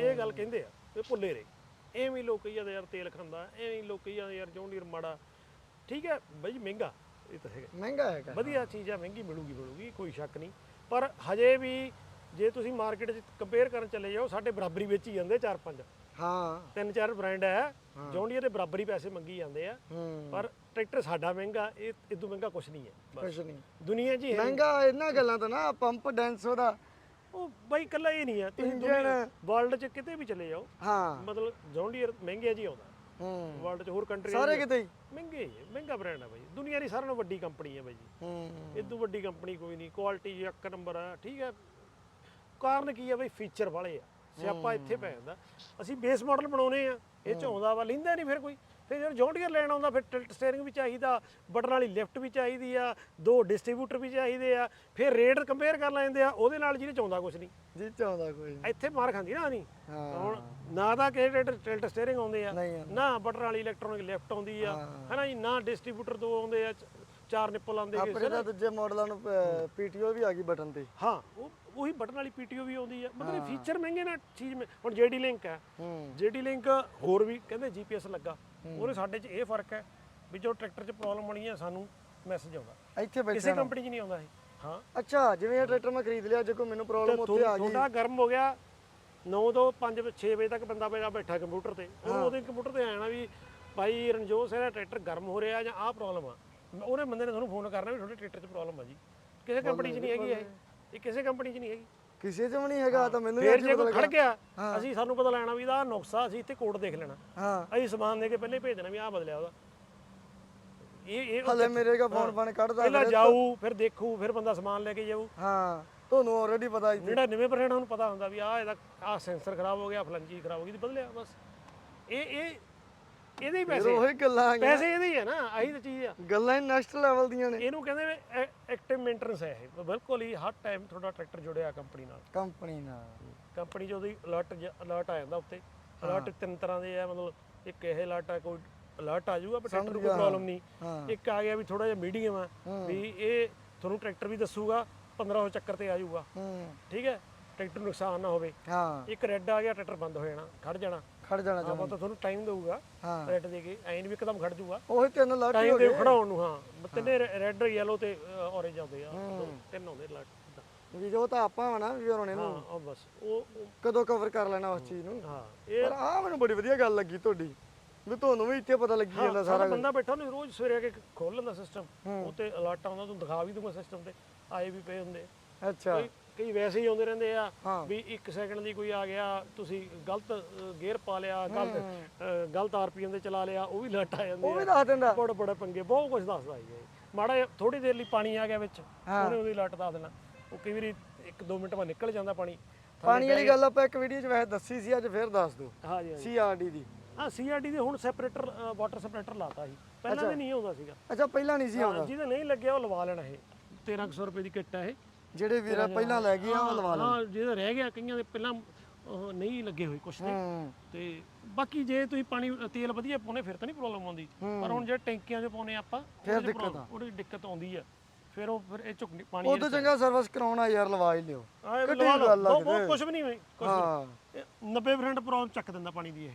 ਇਹ ਗੱਲ ਕਹਿੰਦੇ ਆ। ਇਹ ਭੁੱਲੇ ਰਹੇ। ਐਵੇਂ ਲੋਕ ਕਹੀ ਜਾਂਦੇ ਯਾਰ ਤੇਲ ਖਾਂਦਾ ਐਵੇਂ ਲੋਕ ਕਹੀ ਜਾਂਦੇ ਯਾਰ ਜੌਂਡੀਅਰ ਮਾੜਾ। ਠੀਕ ਹੈ ਬਾਈ ਮਹਿੰਗਾ ਇਹ ਤਾਂ ਹੈਗਾ। ਮਹਿੰਗਾ ਹੈਗਾ ਵਧੀਆ ਚੀਜ਼ ਆ ਮਹਿੰਗੀ ਮਿਲੂਗੀ ਮਿਲੂਗੀ ਕੋਈ ਸ਼ੱਕ ਨਹੀਂ। ਪਰ ਹਜੇ ਵੀ ਜੇ ਤੁਸੀਂ ਮਾਰਕੀਟ 'ਚ ਕੰਪੇਅਰ ਕਰਨ ਚੱਲੇ ਜਾਓ ਸਾਡੇ ਬਰਾਬਰੀ ਵਿੱਚ ਹੀ ਜਾਂਦੇ ਚਾਰ ਪੰਜ। ਹਾਂ। ਤਿੰਨ ਚਾਰ ਬ੍ਰਾਂਡ ਹੈ। ਜੌਂਡੀਅਰ ਦੇ ਬਰਾਬਰੀ ਪੈਸੇ ਮੰਗੀ ਜਾਂਦੇ ਆ। ਪਰ ਟਰੈਕਟਰ ਸਾਡਾ ਮਹਿੰਗਾ ਇਹ ਇਦੋਂ ਮਹਿੰਗਾ ਕੁਝ ਨਹੀਂ ਹੈ ਕੁਛ ਨਹੀਂ। ਦੁਨੀਆ ਹੈ ਮਹਿੰਗਾ ਇਹਨਾਂ ਗੱਲਾਂ ਤੋਂ ਨਾ ਪੰਪ ਡੈਂਸ ਉਹਦਾ ਉਹ ਬਾਈ ਕੱਲਾ ਇਹ ਨਹੀਂ ਹੈ ਤੁਸੀਂ ਇੰਜਣ ਵਰਲਡ 'ਚ ਕਿਤੇ ਵੀ ਚਲੇ ਜਾਓ। ਹਾਂ। ਮਤਲਬ ਜੌਂਡੀਅਰ ਮਹਿੰਗੇ ਜੀ ਆਉਂਦਾ। ਹੂੰ। ਵਰਲਡ 'ਚ ਹੋਰ ਕੰਟਰੀ ਸਾਰੇ ਕਿਤੇ ਹੀ। ਮਹਿੰਗੇ ਹੀ ਮਹਿੰਗਾ ਬ੍ਰਾਂਡ ਹੈ ਬਾਈ। ਦੁਨੀਆ ਦੀ ਸਾਰਿਆਂ ਨਾਲੋਂ ਵੱਡੀ ਕੰਪਨੀ ਹੈ ਬਾਈ ਜੀ। ਹੂੰ। ਇਦੋਂ ਵੱਡੀ ਕੰਪਨੀ ਕੋਈ ਨਹੀਂ ਕੁਆਲਿਟੀ ਇੱਕ ਨੰਬਰ ਆ ਠੀਕ ਹੈ ਕਾਰਨ ਕੀ ਆ ਬਈ? ਫੀਚਰ ਵਾਲੇ ਆ। ਸਿਆਪਾ ਇੱਥੇ ਪੈ ਜਾਂਦਾ। ਅਸੀਂ ਬੇਸ ਮਾਡਲ ਬਣਾਉਨੇ ਆ ਇਹ ਚ ਆਉਂਦਾ ਵਾ ਲੈਂਦਾ ਨਹੀਂ ਫਿਰ ਕੋਈ। ਫਿਰ ਜਦੋਂ ਜੌਂਡੀਅਰ ਲੈਣ ਆਉਂਦਾ ਫਿਰ ਟਿਲਟ ਸਟੀਅਰਿੰਗ ਵੀ ਚਾਹੀਦਾ ਬਟਨ ਵਾਲੀ ਲਿਫਟ ਵੀ ਚਾਹੀਦੀ ਆ ਦੋ ਡਿਸਟ੍ਰੀਬਿਊਟਰ ਵੀ ਚਾਹੀਦੇ ਆ ਫਿਰ ਰੇਟ ਕੰਪੇਅਰ ਕਰ ਲੈਂਦੇ ਆ ਉਹਦੇ ਨਾਲ ਜਿਹਨੇ ਚ ਆਉਂਦਾ ਕੁਝ ਨਹੀਂ। ਜੀ ਚਾਹੁੰਦਾ ਕੋਈ ਨਹੀਂ। ਇੱਥੇ ਮਾਰ ਖਾਂਦੀ ਨਾ ਨਹੀਂ ਹਾਂ। ਹੁਣ ਨਾ ਤਾਂ ਕਿਸੇ ਟਿਲਟ ਸਟੀਅਰਿੰਗ ਆਉਂਦੇ ਆ ਨਾ ਬਟਨ ਵਾਲੀ ਇਲੈਕਟ੍ਰੋਨਿਕ ਲਿਫਟ ਆਉਂਦੀ ਆ ਹਨਾ ਜੀ ਨਾ ਡਿਸਟ੍ਰੀਬਿਊਟਰ ਦੋ ਆਉਂਦੇ ਆ ਚਾਰ ਨਿੱਪਲ ਆਉਂਦੇ ਆ ਆਪਣੇ ਤਾਂ ਦੂਜੇ ਮਾਡਲਾਂ ਨੂੰ ਪੀਟੀਓ ਵੀ ਆ ਗਈ ਬਟਨ ਤੇ। ਹਾਂ ਉਹ ਉਹੀ ਬਟਨ ਵਾਲੀ ਪੀਟੀਓ ਵੀ ਆਉਂਦੀ ਆ ਮਤਲਬ ਫੀਚਰ ਮਹਿੰਗੇ ਨਾ ਚੀਜ਼ ਹੁਣ ਜੀਡੀ ਲਿੰਕ ਹੈ। ਹੂੰ। ਜੀਡੀ ਲਿੰਕ ਹੋਰ ਵੀ ਕਹਿੰਦੇ ਜੀਪੀਐਸ ਲੱਗਾ। ਉਹਦੇ ਸਾਡੇ 'ਚ ਇਹ ਫ਼ਰਕ ਹੈ ਵੀ ਜੋ ਟਰੈਕਟਰ 'ਚ ਪ੍ਰੋਬਲਮ ਆਣੀ ਹੈ ਸਾਨੂੰ ਮੈਸੇਜ ਆਉਂਦਾ। ਇੱਥੇ ਬੈਠੇ ਕਿਸੇ ਕੰਪਨੀ 'ਚ ਨਹੀਂ ਆਉਂਦਾ ਇਹ। ਹਾਂ। ਅੱਛਾ ਜਿਵੇਂ ਇਹ ਟਰੈਕਟਰ ਮੈਂ ਖਰੀਦ ਲਿਆ ਜੇ ਕੋਈ ਮੈਨੂੰ ਪ੍ਰੋਬਲਮ ਉੱਥੇ ਆ ਗਈ ਤੁਹਾਡਾ ਗਰਮ ਹੋ ਗਿਆ 9 ਤੋਂ 5 6 ਵਜੇ ਤੱਕ ਬੰਦਾ ਬੈਠਾ ਬੈਠਾ ਕੰਪਿਊਟਰ ਤੇ। ਉਹਨੂੰ ਉਹਦੇ ਕੰਪਿਊਟਰ ਤੇ ਆਣਾ ਵੀ ਭਾਈ ਰਣਜੋਤ ਸਿੰਘ ਦਾ ਟਰੈਕਟਰ ਗਰਮ ਹੋ ਰਿਹਾ ਜਾਂ ਆਹ ਪ੍ਰੋਬਲਮ ਆ। ਉਹਨੇ ਬੰਦੇ ਨੇ ਤੁਹਾਨੂੰ ਫੋਨ ਕਰਨਾ ਵੀ ਤੁਹਾਡੇ ਟਰੈਕਟਰ 'ਚ ਪ੍ਰੋਬਲਮ ਆ ਜੀ। ਕਿਸੇ ਕੰਪਨੀ 'ਚ ਨਹੀਂ ਹੈਗੀ ਇਹ। ਇਹ ਕਿਸੇ ਕੰਪਨੀ 'ਚ ਨਹੀਂ ਹੈਗੀ। ਕਿਸੇ ਚ ਵੀ ਨਹੀਂ ਹੈਗਾ ਤਾਂ ਮੈਨੂੰ ਫੇਰ ਜੇ ਕੋਈ ਖੜ ਗਿਆ ਅਸੀਂ ਸਾਨੂੰ ਪਤਾ ਲੈਣਾ ਵੀ ਦਾ ਨੁਕਸਾ ਅਸੀਂ ਇੱਥੇ ਕੋਡ ਦੇਖ ਲੈਣਾ। ਹਾਂ। ਅਸੀਂ ਸਮਾਨ ਦੇ ਕੇ ਪਹਿਲੇ ਭੇਜ ਦੇਣਾ ਵੀ ਆਹ ਬਦਲਿਆ ਉਹਦਾ। ਇਹ ਇਹ ਹਲੇ ਮੇਰੇ ਕਾ ਫੋਨ ਬਣ ਕੱਢਦਾ ਪਹਿਲਾਂ ਜਾਊ ਫਿਰ ਦੇਖੂ ਫਿਰ ਬੰਦਾ ਸਮਾਨ ਲੈ ਕੇ ਜਾਊ। ਹਾਂ ਤੁਹਾਨੂੰ ਆਲਰੇਡੀ ਪਤਾ ਇੱਥੇ। 99% ਉਹਨੂੰ ਪਤਾ ਹੁੰਦਾ ਵੀ ਆਹ ਇਹਦਾ ਆਹ ਸੈਂਸਰ ਖਰਾਬ ਹੋ ਗਿਆ ਫਲੰਜੀ ਖਰਾਬ ਹੋ ਗਈ ਤੇ ਬਦਲਿਆ ਬਸ। ਇਹ ਇਹ ਇਹਦੇ ਹੀ ਪੈਸੇ ਆ। ਉਹੀ ਗੱਲਾਂ ਆ ਗਈਆਂ। ਪੈਸੇ ਇਹਦੇ ਹੀ ਆ ਨਾ ਆਹੀ ਤਾਂ ਚੀਜ਼ ਆ। ਗੱਲਾਂ ਹੀ ਨੈਕਸਟ ਲੈਵਲ ਦੀਆਂ ਨੇ। ਇਹਨੂੰ ਕਹਿੰਦੇ ਐਕਟਿਵ ਮੇਨਟੇਨੈਂਸ ਹੈ ਇਹ। ਬਿਲਕੁਲ ਹੀ ਹਰ ਟਾਈਮ ਤੁਹਾਡਾ ਟਰੈਕਟਰ ਜੁੜਿਆ ਕੰਪਨੀ ਨਾਲ। ਕੰਪਨੀ ਨਾਲ। ਕੰਪਨੀ 'ਚ ਉਹਦੀ ਅਲਰਟ ਅਲਰਟ ਆ ਜਾਂਦਾ ਉੱਤੇ। ਅਲਰਟ ਤਿੰਨ ਤਰ੍ਹਾਂ ਦੇ ਆ ਮਤਲਬ ਇੱਕ ਇਹ ਅਲਰਟ ਆ ਕੋਈ ਅਲਰਟ ਆ ਜਾਊਗਾ ਪਰ ਟਰੈਕਟਰ ਨੂੰ ਕੋਈ ਪ੍ਰੋਬਲਮ ਨਹੀਂ। ਇੱਕ ਆ ਗਿਆ ਵੀ ਥੋੜਾ ਜਿਹਾ ਮੀਡੀਅਮ ਆ ਵੀ ਇਹ ਤੁਹਾਨੂੰ ਟਰੈਕਟਰ ਵੀ ਦੱਸੂਗਾ 1500 ਚੱਕਰ ਤੇ ਆ ਜਾਊਗਾ। ਹੂੰ। ਠੀਕ ਹੈ? ਟਰੈਕਟਰ ਨੂੰ ਨੁਕਸਾਨ ਨਾ ਹੋਵੇ। ਹਾਂ। ਇੱਕ ਰੈੱਡ ਆ ਗਿਆ ਟਰੈਕਟਰ ਬੰਦ ਹੋ ਜਾਣਾ ਖੜ ਜਾਣਾ। ਖੜ ਜਾਣਾ ਚਾਹੁੰਦਾ ਆਪਾਂ ਤਾਂ ਤੁਹਾਨੂੰ ਟਾਈਮ ਦੇਊਗਾ। ਹਾਂ। ਰੈੱਡ ਦੇ ਕੇ ਐਂ ਨੀ ਵੀ ਇੱਕਦਮ ਖੜ ਜਾਊਗਾ। ਉਹੀ ਤਿੰਨ ਲੱਖ ਹੀ ਟਾਈਮ ਹੋ ਦੇ ਗਏ। ਖੜਾਉਣ ਨੂੰ ਹਾਂ। ਤਿੰਨੇ ਰੈੱਡ ਯੈਲੋ ਤੇ ਔਰੇਂਜ ਆਉਂਦੇ ਆ। ਤਿੰਨ ਆਉਂਦੇ ਲੱਟ ਵੀ ਜੋ ਤਾਂ ਆਪਾਂ ਵਣਾ ਵੀ ਹੁਣ ਹਾਂ ਇਹਨੂੰ ਉਹ ਬਸ ਉਹ ਉਹ- ਕਦੋਂ ਕਵਰ ਕਰ ਲੈਣਾ ਉਸ ਚੀਜ਼ ਨੂੰ? ਹਾਂ ਇਹ ਪਰ ਆ ਮੈਨੂੰ ਬੜੀ ਵਧੀਆ ਗੱਲ ਲੱਗੀ ਤੁਹਾਡੀ। ਵੀ ਤੁਹਾਨੂੰ ਵੀ ਇੱਥੇ ਪਤਾ ਲੱਗੀ ਜਾਂਦਾ ਸਾਰਾ ਸਾਰਾ ਬੰਦਾ ਬੈਠਾ ਉਹਨੂੰ ਰੋਜ਼ ਸਵੇਰੇ ਆ ਕੇ ਖੋਲ ਲੈਂਦਾ ਸਿਸਟਮ ਉਹ ਤੇ ਅਲਰਟ ਆਉਂਦਾ ਤੁਹਾਨੂੰ ਦਿਖਾ ਵੀ ਦੂੰਗਾ ਸਿਸਟਮ ਤੇ। ਆਏ ਵੀ ਪਏ ਹੁੰਦੇ। ਅੱਛਾ। ਕਈ ਕਈ ਵੈਸੇ ਹੀ ਆਉਂਦੇ ਰਹਿੰਦੇ ਆ। ਵੀ 1 ਸੈਕਿੰਡ ਦੀ ਕੋਈ ਆ ਗਿਆ ਤੁਸੀਂ ਗਲਤ ਗੇਅਰ ਪਾ ਲਿਆ ਗਲਤ ਗਲਤ ਆਰਪੀਐਮ ਤੇ ਚਲਾ ਲਿਆ ਉਹ ਵੀ ਅਲਰਟ ਆ ਜਾਂਦੇ ਉਹ ਵੀ ਆ। ਦੱਸ ਦਿੰਦਾ। ਬੜੇ ਬੜੇ ਪੰਗੇ ਬਹੁਤ ਕੁਝ ਦੱਸਦਾ ਹੀ ਮਾੜਾ ਥੋੜੀ ਦੇਰ ਲਈ ਪਾਣੀ ਆ ਗਿਆ ਵਿੱਚ ਉਹਨੇ ਉਹਦੀ ਅਲਰਟ ਦੱਸ ਦੇਣਾ। ਉਹ ਕਈ ਵਾਰੀ 1-2 ਮਿੰਟ ਬਾਅਦ ਨਿਕਲ ਜਾਂਦਾ ਪਾਣੀ। ਪਾਣੀ ਵਾਲੀ ਗੱਲ ਆਪਾਂ ਇੱਕ ਵੀਡੀਓ 'ਚ ਵੈਸੇ ਦੱਸੀ ਸੀ ਅੱਜ ਫੇਰ ਦੱਸ ਹਾਂਜੀ ਹਾਂਜੀ ਸੀਆਰਡੀ ਦੀ। ਹਾਂ ਸੀਆਰਡੀ ਦੇ ਹੁਣ ਸੈਪਰੇਟਰ ਵਾਟਰ ਸੈਪਰੇਟਰ ਲਾਤਾ ਸੀ। ਪਹਿਲਾਂ ਵੀ ਨਹੀਂ ਆਉਂਦਾ ਸੀਗਾ। ਅੱਛਾ ਪਹਿਲਾਂ ਨਹੀਂ ਸੀ ਆਉਂਦਾ। ਜਿਹਦਾ ਨਹੀਂ ਲੱਗਿਆ ਉਹ ਲਵਾ ਲੈਣਾ ਇਹ। 1300 ਰੁਪਏ ਦੀ ਕਿੱਟ ਹੈ ਇਹ। ਜਿਹੜੇ ਵੀਰ ਪਹਿਲਾਂ ਲੈ ਗਏ ਆ ਉਹ ਲਵਾ ਲੈ ਹਾਂ ਜਿਹਦਾ ਰਹਿ ਗਿਆ ਕਈਆਂ ਦੇ ਪਹਿਲਾਂ ਉਹ ਨਹੀਂ ਲੱਗੇ ਹੋਏ ਕੁਛ ਨੇ ਹੂੰ। ਤੇ ਬਾਕੀ ਜੇ ਤੁਸੀਂ ਪਾਣੀ ਤੇਲ ਵਧੀਆ ਪਾਉਨੇ ਫਿਰ ਤਾਂ ਨਹੀਂ ਪ੍ਰੋਬਲਮ ਆਉਂਦੀ। ਪਰ ਹੁਣ ਜੇ ਟੈਂਕੀਆਂ 'ਚ ਪਾਉਨੇ ਆਪਾਂ ਫਿਰ ਦਿੱਕਤ problem- ਉਹਦੀ ਦਿੱਕਤ ਆਉਂਦੀ ਆ। ਫਿਰ ਉਹ ਫਿਰ ਇਹ ਝੁਕ ਪਾਣੀ ਉਹ ਤੋਂ ਚੰਗਾ ਸਰਵਿਸ ਕਰਾਉਣਾ ਯਾਰ ਲਵਾ ਹੀ ਲਿਓ। ਕਿੱਡੀ ਗੱਲ ਆ ਬਹੁਤ ਕੁਝ ਵੀ ਨਹੀਂ ਹੋਈ ਨਹੀਂ। ਇਹ 90% ਪ੍ਰੋਬਲਮ ਚੱਕ ਦਿੰਦਾ ਪਾਣੀ ਦੀ ਇਹ।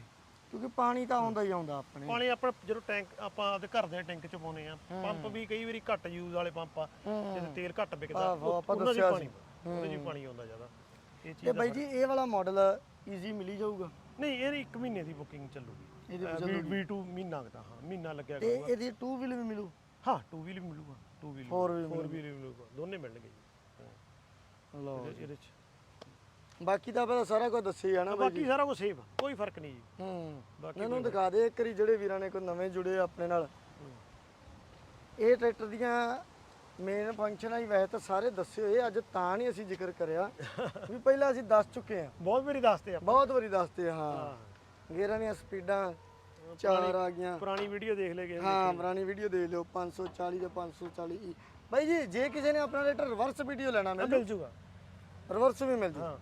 ਕਿਉਂਕਿ ਪਾਣੀ ਤਾਂ ਆਉਂਦਾ ਹੀ ਆਉਂਦਾ ਆਪਣੇ। ਪਾਣੀ ਆਪਣਾ ਜਦੋਂ ਟੈਂਕ ਆਪਾਂ ਆਪਦੇ ਘਰ ਦੇ ਟੈਂਕ 'ਚ ਪਾਉਨੇ ਆ ਪੰਪ ਵੀ ਕਈ ਵਾਰੀ ਘੱਟ ਯੂਜ਼ ਵਾਲੇ ਪੰਪ ਆ ਜਿਹਦੇ ਤੇਲ ਘੱਟ ਵਿਕਦਾ ਉਹਨਾਂ ਦੱਸਿਆ ਪਾਣੀ 'ਚ ਵੀ ਪਾਣੀ ਆਉਂਦਾ ਜ਼ਿਆਦਾ। ਇਹ ਤੇ ਚੀਜ਼ ਬਾਈ ਜੀ ਇਹ ਵਾਲਾ ਮਾਡਲ ਈਜ਼ੀ ਮਿਲੀ ਜਾਊਗਾ? ਨਹੀਂ ਇਹ ਇੱਕ ਮਹੀਨੇ ਦੀ ਬੁਕਿੰਗ ਚੱਲੂਗੀ। ਇਹਦੇ ਵਿੱਚ V2 ਮਹੀਨਾ ਦਾ ਹਾਂ ਮਹੀਨਾ ਲੱਗਿਆ ਤੇ ਇਹਦੀ 2 ਵੀਲ ਵੀ ਮਿਲੂ? ਹਾਂ 2 ਵੀਲ ਵੀ ਮਿਲੂਗਾ 2 ਵੀਲ Four wheel 4 ਵੀਲ ਵੀ ਮਿਲੂਗਾ ਦੋਨੇ ਮਿਲਣਗੇ ਜੀ। ਲਓ ਇਹਦੇ- ਇਹਦੇ ਚ ਬਾਕੀ ਤਾਂ ਫਿਰ ਸਾਰਾ ਕੁਝ ਦੱਸੀ ਜਾਣਾ ਬਾਈ ਬਾਕੀ ਸਾਰਾ ਕੁਝ ਸੇਫ ਕੋਈ ਫ਼ਰਕ ਨਹੀਂ ਜੀ। ਹੂੰ। ਬਾਕੀ ਇਹਨਾਂ ਨੂੰ ਦਿਖਾ ਦੇ ਇੱਕ ਵਾਰੀ ਜਿਹੜੇ ਵੀਰਾਂ ਨੇ ਕੋਈ ਨਵੇਂ ਜੁੜੇ ਆ ਆਪਣੇ ਨਾਲ। ਇਹ ਟਰੈਕਟਰ ਦੀਆਂ ਮੇਨ ਫੰਕਸ਼ਨਾਂ ਹੀ ਵੈਸੇ ਤਾਂ ਸਾਰੇ ਦੱਸੇ ਹੋਏ ਅੱਜ ਤਾਂ ਨਹੀਂ ਅਸੀਂ ਜ਼ਿਕਰ ਕਰਿਆ। ਵੀ ਪਹਿਲਾਂ ਅਸੀਂ ਦੱਸ ਚੁੱਕੇ ਆ ਬਹੁਤ ਵਾਰੀ ਦੱਸਦੇ ਆ ਬਹੁਤ ਵਾਰੀ ਦੱਸਦੇ ਆ ਹਾਂ। ਗੇਰਾਂ ਦੀਆਂ ਸਪੀਡਾਂ ਚਾਰ ਆ ਗਈਆਂ। ਪੁਰਾਣੀ ਵੀਡੀਓ ਦੇਖ ਲੈ ਗਏ ਹਾਂ ਪੁਰਾਣੀ ਵੀਡੀਓ ਦੇਖ ਲਿਓ 540 ਤੇ 540 ਈ। ਬਾਈ ਜੀ ਜੇ ਕਿਸੇ ਨੇ ਆਪਣਾ ਰੇਟਰ ਰਿਵਰਸ ਵੀਡੀਓ ਲੈਣਾ ਮਿਲ ਮਿਲ ਜੂਗਾ। ਰਿਵਰਸ ਵੀ ਮਿਲ ਜੂ। ਹਾਂ।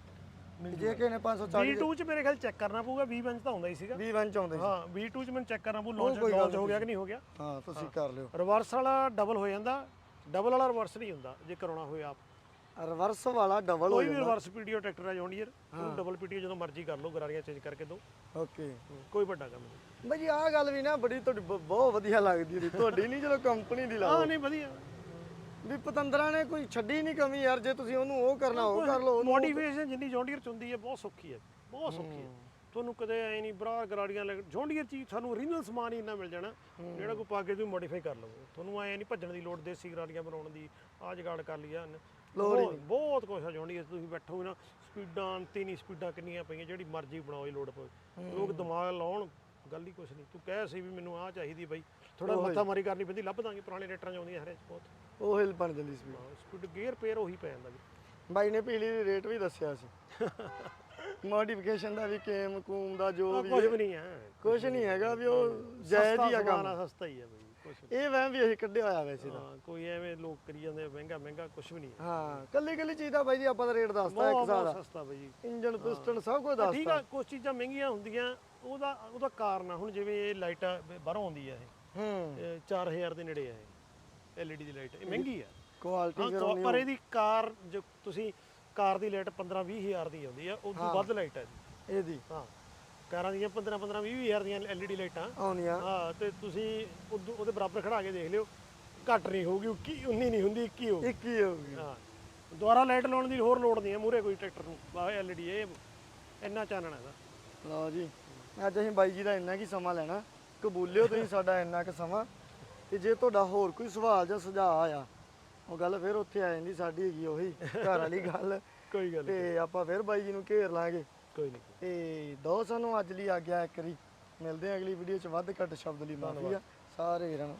ਜੇ ਨੇ 540 V2 ਚ ਮੇਰੇ ਖਿਆਲ ਚੈੱਕ ਕਰਨਾ ਪਊਗਾ V1 ਚ ਤਾਂ ਹੁੰਦਾ ਹੀ ਸੀਗਾ। 20 ਵੰਚ ਆਉਂਦੇ ਸੀ। ਹਾਂ V2 ਚ ਮੈਨੂੰ ਚੈੱਕ ਕਰਨਾ ਪਊ ਲਾਂਚ ਕੋਈ ਗੱਲ ਲਾਂਚ ਹੋ ਗਿਆ ਕਿ ਨਹੀਂ ਹੋ ਗਿਆ? ਹਾਂ ਤੁਸੀਂ ਕਰ ਲਿਓ। ਰਿਵਰਸ ਵਾਲਾ ਡਬਲ ਹੋ ਜਾਂਦਾ ਡਬਲ ਵਾਲਾ ਰਿਵਰਸ ਨਹੀਂ ਹੁੰਦਾ ਜੇ ਕਰਾਉਣਾ ਹੋਵੇ ਆਪ। ਰਿਵਰਸ ਵਾਲਾ ਡਬਲ ਹੋ ਕੋਈ ਵੀ ਰਿਵਰਸ ਪੀਡੀਓ ਟਰੈਕਟਰ ਆ ਜੌਂਡੀਅਰ ਉਹ ਡਬਲ ਪੀਡੀਓ ਜਦੋਂ ਮਰਜ਼ੀ ਕਰ ਲਓ ਗਰਾਰੀਆਂ ਚੇਂਜ ਕਰਕੇ ਦੋ। ਓਕੇ। ਕੋਈ ਵੱਡਾ ਕੰਮ ਨਹੀਂ। ਬਾਈ ਜੀ ਆਹ ਗੱਲ ਵੀ ਨਾ ਬੜੀ ਤੁਹਾਡੀ ਬ- ਬਹੁਤ ਵਧੀਆ ਲੱਗਦੀ ਤੁਹਾਡੀ ਨਹੀਂ ਚਲੋ ਕੰਪਨੀ ਦੀ ਲਾਓ। ਹਾਂ ਨਹੀਂ ਵਧੀਆ। ਵੀ ਪਤੰਦਰਾਂ ਨੇ ਕੋਈ ਛੱਡੀ ਨਹੀਂ ਕਮੀ ਯਾਰ ਜੇ ਤੁਸੀਂ ਉਹਨੂੰ ਉਹ ਕਰਨਾ ਉਹ ਕਰ ਲਓ ਮੋਡੀਫਿਕੇਸ਼ਨ ਜਿੰਨੀ ਜੌਂਡੀਅਰ ਚ ਹੁੰਦੀ ਹੈ ਬਹੁਤ ਸੌਖੀ ਹੈ ਬਹੁਤ ਸੌਖੀ ਹੈ। ਤੁਹਾਨੂੰ ਕਦੇ ਐ ਨਹੀਂ ਬਰਾ ਗਰਾਰੀਆਂ ਲੱਗ ਜੌਂਡੀਅਰ ਚੀਜ਼ ਤੁਹਾਨੂੰ ਓਰੀਜਨਲ ਸਮਾਨ ਹੀ ਇੰਨਾ ਮਿਲ ਜਾਣਾ ਜਿਹੜਾ ਕੋਈ ਪਾ ਕੇ ਤੁਸੀਂ ਮੋਡੀਫਾਈ ਕਰ ਲਵੋ। ਤੁਹਾਨੂੰ ਐ ਨਹੀਂ ਭੱਜਣ ਦੀ ਲੋੜ ਦੇਸੀ ਗਰਾਰੀਆਂ ਬਣਾਉਣ ਦੀ ਆ ਜਗਾੜ ਕਰ ਲਿਆ ਬਹੁਤ ਬਹੁਤ ਕੁਛ ਆ ਜੌਂਡੀਅਰ ਤੁਸੀਂ ਬੈਠੋਗੇ ਨਾ ਸਪੀਡਾਂ ਅੰਤੀ ਨਹੀਂ ਸਪੀਡਾਂ ਕਿੰਨੀਆਂ ਪਈਆਂ ਜਿਹੜੀ ਮਰਜ਼ੀ ਬਣਾਓ ਲੋੜ ਪਵੇ। ਲੋਕ ਦਿਮਾਗ ਲਾਉਣ ਗੱਲ ਹੀ ਕੁਛ ਨਹੀਂ ਤੂੰ ਕਹਿ ਸੀ ਵੀ ਮੈਨੂੰ ਆਹ ਚਾਹੀਦੀ ਬਾਈ। ਥੋੜਾ ਮੱਥਾ ਮਾਰੀ ਕਰਨੀ ਪੈਂਦੀ ਲੱਭ ਦਾਂਗੇ ਪੁਰਾਣੇ ਰੇਟਰਾਂ ਚ ਆਉਂਦੀਆਂ ਹਰੇ ਚ ਬਹੁਤ। ਉਹ ਹਿਲ ਬਣ ਜਾਂਦੀ ਸੀ। ਸਪੀਡ ਗੇਅਰ ਪੇਅਰ ਉਹੀ ਪੈ ਜਾਂਦਾ ਜੀ। ਬਾਈ ਨੇ ਪੀਲੀ ਦੀ ਰੇਟ ਵੀ ਦੱਸਿਆ ਸੀ। ਮੋਡੀਫਿਕੇਸ਼ਨ ਦਾ ਵੀ ਕੇਮ ਕੂਮ ਦਾ ਜੋ ਵੀ ਕੁਝ ਵੀ ਨਹੀਂ ਹੈ। ਕੁਝ ਨਹੀਂ ਹੈਗਾ ਵੀ ਉਹ ਜਾਇਜ਼ ਹੀ ਆ ਕੰਮ। ਸਮਾਨ ਸਸਤਾ ਹੀ ਹੈ ਬਈ ਕੁਛ ਇਹ ਵਹਿਮ ਵੀ ਅਸੀਂ ਕੱਢਿਆ ਹੋਇਆ ਵੈਸੇ ਤਾਂ। ਹਾਂ ਕੋਈ ਐਵੇਂ ਲੋਕ ਕਰੀ ਜਾਂਦੇ ਆ, ਮਹਿੰਗਾ ਮਹਿੰਗਾ ਕੁਝ ਵੀ ਨਹੀਂ ਹੈ। ਹਾਂ ਕੱਲੀ ਕੱਲੀ ਚੀਜ਼ ਦਾ ਬਾਈ ਜੀ ਆਪਾਂ ਦਾ ਰੇਟ ਦੱਸਤਾ ਇੱਕ ਬਹੁਤ ਸਾਲ ਬਹੁਤ ਸਸਤਾ ਬਈ ਇੰਜਨ ਪਿਸਟਨ ਸਭ ਕੁਝ ਠੀਕ ਦੱਸਤਾ ਆ ਕੁਝ ਚੀਜ਼ਾਂ ਮਹਿੰਗੀਆਂ ਹੁੰਦੀਆਂ ਉਹਦਾ ਉਹਦਾ ਕਾਰਨ ਆ। ਹੁਣ ਜਿਵੇਂ ਇਹ ਲਾਈਟ ਬਾਹਰੋਂ ਆਉਂਦੀ ਆ ਇਹ। ਹੂੰ। ਇਹ 4000 ਦੇ ਨੇੜੇ ਆ ਇਹ। ਐਲਈਡੀ ਦੀ ਲਾਈਟ ਇਹ ਮਹਿੰਗੀ ਆ। ਕੁਆਲਿਟੀ ਹਾਂ ਕੋ- ਪਰ ਇਹਦੀ ਕਾਰ ਜੋ ਤੁਸੀਂ ਕਾਰ ਦੀ ਲਾਈਟ 15 20000 ਦੀ ਆਉਂਦੀ ਆ ਤੋਂ ਵੱਧ ਲਾਈਟ ਹੈ ਜੀ ਇਹਦੀ। ਹਾਂ। ਕਾਰਾਂ ਦੀਆਂ 15 15 20000 ਦੀਆਂ ਐਲਈਡੀ ਲਾਈਟਾਂ ਆਉਣੀਆਂ ਹਾਂ ਤੇ ਤੁਸੀਂ ਉਹਦੇ ਬਰਾਬਰ ਖੜਾ ਕੇ ਦੇਖ ਲਿਓ। ਘੱਟ ਨਹੀਂ ਹੋਊਗੀ 21 19 ਨਹੀਂ ਹੁੰਦੀ 21 ਹੋਊਗੀ। ਇੱਕ ਹੀ ਹੋ। ਦੁਬਾਰਾ ਲਾਈਟ ਲਾਉਣ ਦੀ ਹੋਰ ਲੋੜ ਨਹੀਂ ਹੈ ਮੂਰੇ ਕੋਈ ਟਰੈਕਟਰ ਨੂੰ। ਬਾ ਐਲਈਡੀ ਇਹ ਇੰਨਾ ਚਾਨਣਾ ਇਹਦਾ। ਲਓ ਜੀ। ਅੱਜ ਅਸੀਂ ਬਾਈ ਜੀ ਦਾ ਇੰਨਾ ਕੀ ਸਮਾਂ ਲੈਣਾ। ਕਬੂਲਿਓ ਤੁਸੀਂ ਸਾਡਾ ਇੰਨਾ ਕੁ ਸਮਾਂ। ਤੇ ਜੇ ਤੁਹਾਡਾ ਹੋਰ ਕੋਈ ਸਵਾਲ ਜਾਂ ਸੁਝਾਅ ਆ ਉਹ ਗੱਲ ਫਿਰ ਉੱਥੇ ਆ ਜਾਂਦੀ ਸਾਡੀ ਹੈਗੀ ਉਹੀ ਘਰ ਵਾਲੀ ਗੱਲ। ਕੋਈ ਗੱਲ ਤੇ ਆਪਾਂ ਫਿਰ ਬਾਈ ਜੀ ਨੂੰ ਘੇਰ ਲਾਂਗੇ। ਕੋਈ ਨਹੀਂ। ਤੇ ਦੋ ਸਾਨੂੰ ਅੱਜ ਲਈ ਆ ਗਿਆ ਇੱਕ ਮਿਲਦੇ ਆ ਅਗਲੀ ਵੀਡੀਓ ਚ ਵੱਧ ਘੱਟ ਸ਼ਬਦ ਲਈ। ਮਾਫੀ ਆ। ਸਾਰੇ ਵੀਰਾਂ ਨੂੰ।